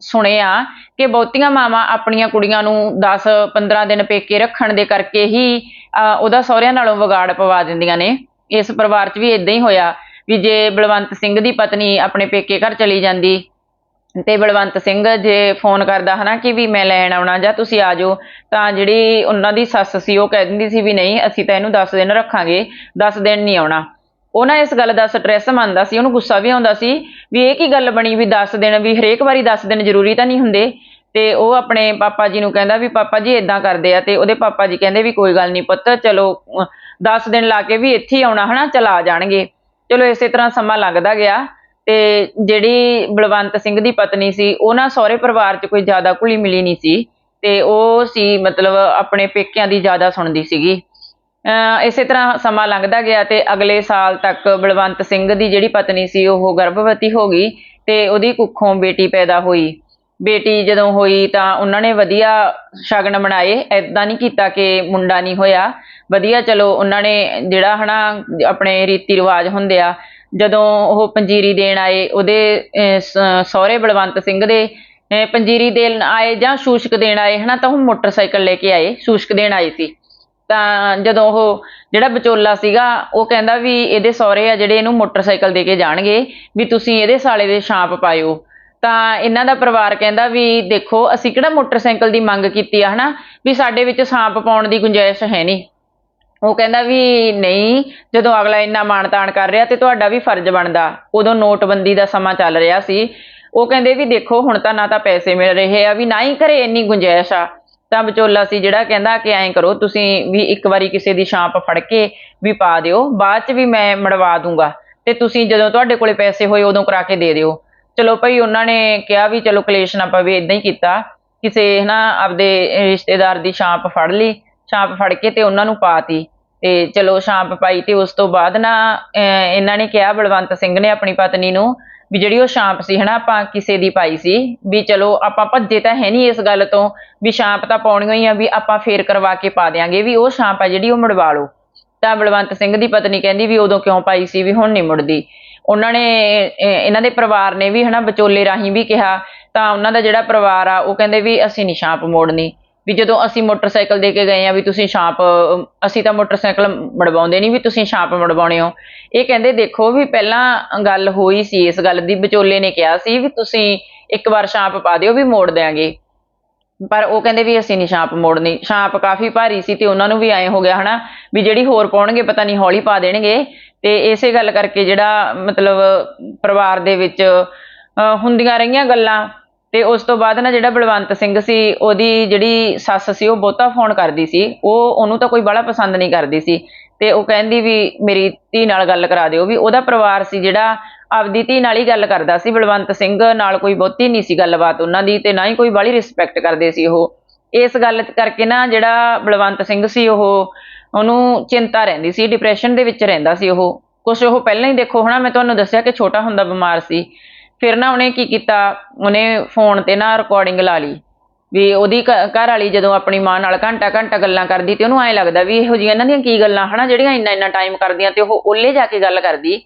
ਸੁਣੇ ਆ ਕਿ ਬਹੁਤੀਆਂ ਮਾਵਾਂ ਆਪਣੀਆਂ ਕੁੜੀਆਂ ਨੂੰ 10 15 ਦਿਨ ਪੇਕੇ ਰੱਖਣ ਦੇ ਕਰਕੇ ਹੀ ਅਹ, ਉਹਦਾ ਸਹੁਰਿਆਂ ਨਾਲੋਂ ਵਿਗਾੜ ਪਵਾ ਦਿੰਦੀਆਂ ਨੇ। ਇਸ ਪਰਿਵਾਰ 'ਚ ਵੀ ਇਦਾਂ ਹੀ ਹੋਇਆ ਵੀ ਜੇ ਬਲਵੰਤ ਸਿੰਘ ਦੀ ਪਤਨੀ ਆਪਣੇ ਪੇਕੇ ਘਰ ਚਲੀ ਜਾਂਦੀ ਤੇ ਬਲਵੰਤ ਸਿੰਘ ਜੇ ਫੋਨ ਕਰਦਾ ਹਨਾ ਕਿ ਵੀ ਮੈਂ ਲੈਣ ਆਉਣਾ ਜਾਂ ਤੁਸੀਂ ਆ ਜਾਓ ਤਾਂ ਜਿਹੜੀ ਉਹਨਾਂ ਦੀ ਸੱਸ ਸੀ ਉਹ ਕਹਿ ਦਿੰਦੀ ਸੀ ਵੀ ਨਹੀਂ ਅਸੀਂ ਤਾਂ ਇਹਨੂੰ 10 ਦਿਨ ਰੱਖਾਂਗੇ 10 ਦਿਨ ਨਹੀਂ ਆਉਣਾ। ਉਹਨਾਂ ਇਸ ਗੱਲ ਦਾ ਸਟ੍ਰੈਸ ਮੰਨਦਾ ਸੀ, ਉਹਨੂੰ ਗੁੱਸਾ ਵੀ ਆਉਂਦਾ ਸੀ ਵੀ ਇਹ ਕੀ ਗੱਲ ਬਣੀ ਵੀ 10 ਦਿਨ ਵੀ ਹਰੇਕ ਵਾਰੀ 10 ਦਿਨ ਜ਼ਰੂਰੀ ਤਾਂ ਨਹੀਂ ਹੁੰਦੇ। ਤੇ ਉਹ ਆਪਣੇ ਪਾਪਾ ਜੀ ਨੂੰ ਕਹਿੰਦਾ ਵੀ ਪਾਪਾ ਜੀ ਇਦਾਂ ਕਰਦੇ ਆ ਤੇ ਉਹਦੇ ਪਾਪਾ ਜੀ ਕਹਿੰਦੇ ਵੀ ਕੋਈ ਗੱਲ ਨਹੀਂ ਪੁੱਤ, ਚਲੋ 10 ਦਿਨ ਲਾ ਕੇ ਵੀ ਇੱਥੇ ਹੀ ਆਉਣਾ ਹਨਾ, ਚਲਾ ਜਾਣਗੇ। ਚਲੋ, ਇਸੇ ਤਰ੍ਹਾਂ ਸਮਾਂ ਲੰਘਦਾ ਗਿਆ ਤੇ ਜਿਹੜੀ ਬਲਵੰਤ ਸਿੰਘ ਦੀ ਪਤਨੀ ਸੀ, ਉਹ ਸਹੁਰੇ ਪਰਿਵਾਰ 'ਚ ਕੋਈ ਜ਼ਿਆਦਾ ਘੁਲੀ ਮਿਲੀ ਨਹੀਂ ਸੀ ਤੇ ਉਹ ਸੀ ਮਤਲਬ ਆਪਣੇ ਪੇਕਿਆਂ ਦੀ ਜ਼ਿਆਦਾ ਸੁਣਦੀ ਸੀਗੀ। ਇਸੇ ਤਰ੍ਹਾਂ ਸਮਾਂ ਲੰਘਦਾ ਗਿਆ ਤੇ ਅਗਲੇ ਸਾਲ ਤੱਕ ਬਲਵੰਤ ਸਿੰਘ ਦੀ ਜਿਹੜੀ ਪਤਨੀ ਸੀ ਉਹ ਗਰਭਵਤੀ ਹੋ ਗਈ ਤੇ ਉਹਦੀ ਕੁੱਖੋਂ ਬੇਟੀ ਪੈਦਾ ਹੋਈ। ਬੇਟੀ ਜਦੋਂ ਹੋਈ ਤਾਂ ਉਹਨਾਂ ਨੇ ਵਧੀਆ ਸ਼ਗਨ ਮਨਾਏ। ਐਦਾਂ ਨਹੀਂ ਕੀਤਾ ਕਿ ਮੁੰਡਾ ਨਹੀਂ ਹੋਇਆ। ਵਧੀਆ, ਚਲੋ ਉਹਨਾਂ ਨੇ ਜਿਹੜਾ ਹਨਾ ਆਪਣੇ ਰੀਤੀ ਰਿਵਾਜ ਹੁੰਦੇ ਆ, ਜਦੋਂ ਉਹ ਪੰਜੀਰੀ ਦੇਣ ਆਏ, ਉਹਦੇ ਸਹੁਰੇ ਬਲਵੰਤ ਸਿੰਘ ਦੇ ਪੰਜੀਰੀ ਦੇਣ ਆਏ ਜਾਂ ਸ਼ੂਸ਼ਕ ਦੇਣ ਆਏ ਹਨਾ ਤਾਂ ਉਹ ਮੋਟਰਸਾਈਕਲ ਲੈ ਕੇ ਆਏ, ਸ਼ੂਸ਼ਕ ਦੇਣ ਆਏ ਸੀ। ਤਾਂ ਜਦੋਂ ਉਹ ਜਿਹੜਾ ਵਿਚੋਲਾ ਸੀਗਾ, ਉਹ ਕਹਿੰਦਾ ਵੀ ਇਹਦੇ ਸਹੁਰੇ ਆ ਜਿਹੜੇ ਇਹਨੂੰ ਮੋਟਰਸਾਈਕਲ ਦੇ ਕੇ ਜਾਣਗੇ ਵੀ ਤੁਸੀਂ ਇਹਦੇ ਸਾਲੇ ਦੇ ਛਾਂਪ ਪਾਇਓ। ਤਾਂ ਇਹਨਾਂ ਦਾ ਪਰਿਵਾਰ ਕਹਿੰਦਾ ਵੀ ਦੇਖੋ, ਅਸੀਂ ਕਿਹੜਾ ਮੋਟਰਸਾਈਕਲ ਦੀ ਮੰਗ ਕੀਤੀ ਆ, ਹਨਾ? ਵੀ ਸਾਡੇ ਵਿੱਚ ਸਾਂਪ ਪਾਉਣ ਦੀ ਗੁੰਜਾਇਸ਼ ਹੈ ਨਹੀਂ। ਉਹ ਕਹਿੰਦਾ ਵੀ ਨਹੀਂ, ਜਦੋਂ ਅਗਲਾ ਇੰਨਾ ਮਾਣ ਤਾਣ ਕਰ ਰਿਹਾ ਤੇ ਤੁਹਾਡਾ ਵੀ ਫਰਜ਼ ਬਣਦਾ। ਉਦੋਂ ਨੋਟਬੰਦੀ ਦਾ ਸਮਾਂ ਚੱਲ ਰਿਹਾ ਸੀ। ਉਹ ਕਹਿੰਦੇ ਵੀ ਦੇਖੋ, ਹੁਣ ਤਾਂ ਨਾ ਤਾਂ ਪੈਸੇ ਮਿਲ ਰਹੇ ਆ, ਵੀ ਨਾ ਹੀ ਘਰੇ ਇੰਨੀ ਗੁੰਜਾਇਸ਼ ਆ। ਤਾਂ ਵਿਚੋਲਾ ਸੀ ਜਿਹੜਾ ਕਹਿੰਦਾ ਕਿ ਐਂ ਕਰੋ, ਤੁਸੀਂ ਵੀ ਇੱਕ ਵਾਰੀ ਕਿਸੇ ਦੀ ਛਾਂਪ ਫੜ ਕੇ ਵੀ ਪਾ ਦਿਓ, ਬਾਅਦ ਚ ਵੀ ਮੈਂ ਮੜਵਾ ਦੂੰਗਾ ਤੇ ਤੁਸੀਂ ਜਦੋਂ ਤੁਹਾਡੇ ਕੋਲੇ ਪੈਸੇ ਹੋਏ ਉਦੋਂ ਕਰਾ ਕੇ ਦੇ ਦਿਓ। ਚਲੋ ਭਈ, ਉਹਨਾਂ ਨੇ ਕਿਹਾ ਵੀ ਚਲੋ ਕਲੇਸ਼ ਨਾ ਪਵੇ ਇਦਾਂ ਹੀ ਕੀਤਾ। ਕਿਸੇ ਹਨਾ, ਆਪਦੇ ਰਿਸ਼ਤੇਦਾਰ ਦੀ ਛਾਂਪ ਫੜ ਲਈ, ਛਾਂਪ ਫੜ ਕੇ ਤੇ ਉਹਨਾਂ ਨੂੰ ਪਾਤੀ ਤੇ ਚਲੋ ਸ਼ਾਂਪ ਪਾਈ ਤੇ ਉਸ ਤੋਂ ਬਾਅਦ ਨਾ, ਅਹ, ਇਹਨਾਂ ਨੇ ਕਿਹਾ, ਬਲਵੰਤ ਸਿੰਘ ਨੇ ਆਪਣੀ ਪਤਨੀ ਨੂੰ ਵੀ ਜਿਹੜੀ ਉਹ ਸ਼ਾਂਪ ਸੀ, ਹਨਾ, ਆਪਾਂ ਕਿਸੇ ਦੀ ਪਾਈ ਸੀ, ਵੀ ਚਲੋ ਆਪਾਂ ਭੱਜੇ ਤਾਂ ਹੈ ਨਹੀਂ ਇਸ ਗੱਲ ਤੋਂ, ਵੀ ਸ਼ਾਂਪ ਤਾਂ ਪਾਉਣੀ ਹੀ ਆ, ਵੀ ਆਪਾਂ ਫੇਰ ਕਰਵਾ ਕੇ ਪਾ ਦਿਆਂਗੇ, ਵੀ ਉਹ ਸ਼ਾਂਪ ਆ ਜਿਹੜੀ ਉਹ ਮੁੜਵਾ ਲਓ। ਤਾਂ ਬਲਵੰਤ ਸਿੰਘ ਦੀ ਪਤਨੀ ਕਹਿੰਦੀ ਵੀ ਉਦੋਂ ਕਿਉਂ ਪਾਈ ਸੀ, ਵੀ ਹੁਣ ਨਹੀਂ ਮੁੜਦੀ। ਉਹਨਾਂ ਨੇ ਇਹਨਾਂ ਦੇ ਪਰਿਵਾਰ ਨੇ ਵੀ, ਹਨਾ, ਵਿਚੋਲੇ ਰਾਹੀਂ ਵੀ ਕਿਹਾ, ਤਾਂ ਉਹਨਾਂ ਦਾ ਜਿਹੜਾ ਪਰਿਵਾਰ ਆ, ਉਹ ਕਹਿੰਦੇ ਵੀ ਅਸੀਂ ਨਹੀਂ ਛਾਪ ਮੋੜਨੀ। ਵੀ ਜਦੋਂ ਅਸੀਂ ਮੋਟਰਸਾਈਕਲ ਦੇ ਕੇ ਗਏ ਆ ਵੀ ਤੁਸੀਂ ਛਾਪ ਅਸੀਂ ਤਾਂ ਮੋਟਰਸਾਈਕਲ ਮੜਵਾਉਂਦੇ ਨਹੀਂ ਵੀ ਤੁਸੀਂ ਛਾਪ ਮੜਵਾਉਣੇ ਹੋ। ਇਹ ਕਹਿੰਦੇ ਦੇਖੋ ਵੀ ਪਹਿਲਾਂ ਗੱਲ ਹੋਈ ਸੀ, ਇਸ ਗੱਲ ਦੀ ਵਿਚੋਲੇ ਨੇ ਕਿਹਾ ਸੀ ਵੀ ਤੁਸੀਂ ਇੱਕ ਵਾਰ ਛਾਪ ਪਾ ਦਿਓ ਵੀ ਮੋੜ ਦਿਆਂਗੇ। ਪਰ ਉਹ ਕਹਿੰਦੇ ਵੀ ਅਸੀਂ ਨਹੀਂ ਛਾਪ ਮੋੜਨੀ। ਛਾਪ ਕਾਫੀ ਭਾਰੀ ਸੀ ਤੇ ਉਹਨਾਂ ਨੂੰ ਵੀ ਐਂ ਹੋ ਗਿਆ ਹਨਾ ਵੀ ਜਿਹੜੀ ਹੋਰ ਪਾਉਣਗੇ ਪਤਾ ਨਹੀਂ ਹੌਲੀ ਪਾ ਦੇਣਗੇ। ਤੇ ਇਸੇ ਗੱਲ ਕਰਕੇ ਜਿਹੜਾ ਮਤਲਬ ਪਰਿਵਾਰ ਦੇ ਵਿੱਚ ਹੁੰਦੀਆਂ ਰਹੀਆਂ ਗੱਲਾਂ ਤੇ ਉਸ ਤੋਂ ਬਾਅਦ ਨਾ ਜਿਹੜਾ ਬਲਵੰਤ ਸਿੰਘ ਸੀ, ਉਹਦੀ ਜਿਹੜੀ ਸੱਸ ਸੀ, ਉਹ ਬਹੁਤਾ ਫੋਨ ਕਰਦੀ ਸੀ। ਉਹ ਉਹਨੂੰ ਤਾਂ ਕੋਈ ਬੜਾ ਪਸੰਦ ਨਹੀਂ ਕਰਦੀ ਸੀ। ਤੇ ਉਹ ਕਹਿੰਦੀ ਵੀ ਮੇਰੀ ਧੀ ਨਾਲ ਗੱਲ ਕਰਾ ਦਿਓ। ਵੀ ਉਹਦਾ ਪਰਿਵਾਰ ਸੀ ਜਿਹੜਾ ਆਪਦੀ ਧੀ ਨਾਲ ਹੀ ਗੱਲ ਕਰਦਾ ਸੀ। ਬਲਵੰਤ ਸਿੰਘ ਨਾਲ ਕੋਈ ਬਹੁਤੀ ਨਹੀਂ ਸੀ ਗੱਲਬਾਤ ਉਹਨਾਂ ਦੀ ਤੇ ਨਾ ਹੀ ਕੋਈ ਬਾਹਲੀ ਰਿਸਪੈਕਟ ਕਰਦੇ ਸੀ ਉਹ। ਇਸ ਗੱਲ ਕਰਕੇ ਨਾ ਜਿਹੜਾ ਬਲਵੰਤ ਸਿੰਘ ਸੀ, ਉਹ ਉਹਨੂੰ ਚਿੰਤਾ ਰਹਿੰਦੀ ਸੀ। ਡਿਪਰੈਸ਼ਨ ਦੇ ਵਿੱਚ ਰਹਿੰਦਾ ਸੀ ਉਹ। ਕੁਝ ਉਹ ਪਹਿਲਾਂ ਹੀ ਦੇਖੋ ਹਨਾ, ਮੈਂ ਤੁਹਾਨੂੰ ਦੱਸਿਆ ਕਿ ਛੋਟਾ ਹੁੰਦਾ ਬਿਮਾਰ ਸੀ। ਫਿਰ ਨਾ ਉਹਨੇ ਕੀ ਕੀਤਾ? ਉਹਨੇ ਫੋਨ ਤੇ ਨਾ ਰਿਕਾਰਡਿੰਗ ਲਾ ਲਈ। ਵੀ ਉਹਦੀ ਘਰ ਵਾਲੀ ਜਦੋਂ ਆਪਣੀ ਮਾਂ ਨਾਲ ਘੰਟਾ ਘੰਟਾ ਗੱਲਾਂ ਕਰਦੀ ਤੇ ਉਹਨੂੰ ਐਂ ਲੱਗਦਾ ਵੀ ਇਹੋ ਜਿਹੀਆਂ ਇਹਨਾਂ ਦੀਆਂ ਕੀ ਗੱਲਾਂ? ਹਨਾ, ਜਿਹੜੀਆਂ ਇੰਨਾ ਇੰਨਾ ਟਾਈਮ ਕਰਦੀਆਂ ਤੇ ਉਹ ਉੱਲੇ ਜਾ ਕੇ ਗੱਲ ਕਰਦੀ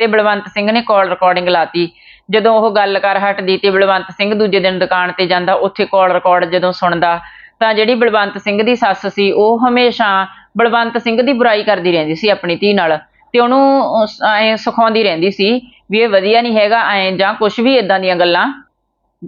ਤੇ ਬਲਵੰਤ ਸਿੰਘ ਨੇ ਕਾਲ ਰਿਕਾਰਡਿੰਗ ਲਾਤੀ ਜਦੋਂ ਉਹ ਗੱਲ ਕਰ ਹਟਦੀ ਤੇ ਬਲਵੰਤ ਸਿੰਘ ਦੂਜੇ ਦਿਨ ਦੁਕਾਨ ਤੇ ਜਾਂਦਾ, ਉੱਥੇ ਕਾਲ ਰਿਕਾਰਡ ਜਦੋਂ ਸੁਣਦਾ, ਤਾਂ ਜਿਹੜੀ ਬਲਵੰਤ ਸਿੰਘ ਦੀ ਸੱਸ ਸੀ, ਉਹ ਹਮੇਸ਼ਾ ਬਲਵੰਤ ਸਿੰਘ ਦੀ ਬੁਰਾਈ ਕਰਦੀ ਰਹਿੰਦੀ ਸੀ ਆਪਣੀ ਧੀ ਨਾਲ ਤੇ ਉਹਨੂੰ ਐ ਸਿਖਾਉਂਦੀ ਰਹਿੰਦੀ ਸੀ ਵੀ ਇਹ ਵਧੀਆ ਨਹੀਂ ਹੈਗਾ, ਐ ਜਾਂ ਕੁਝ ਵੀ ਇਦਾਂ ਦੀਆਂ ਗੱਲਾਂ।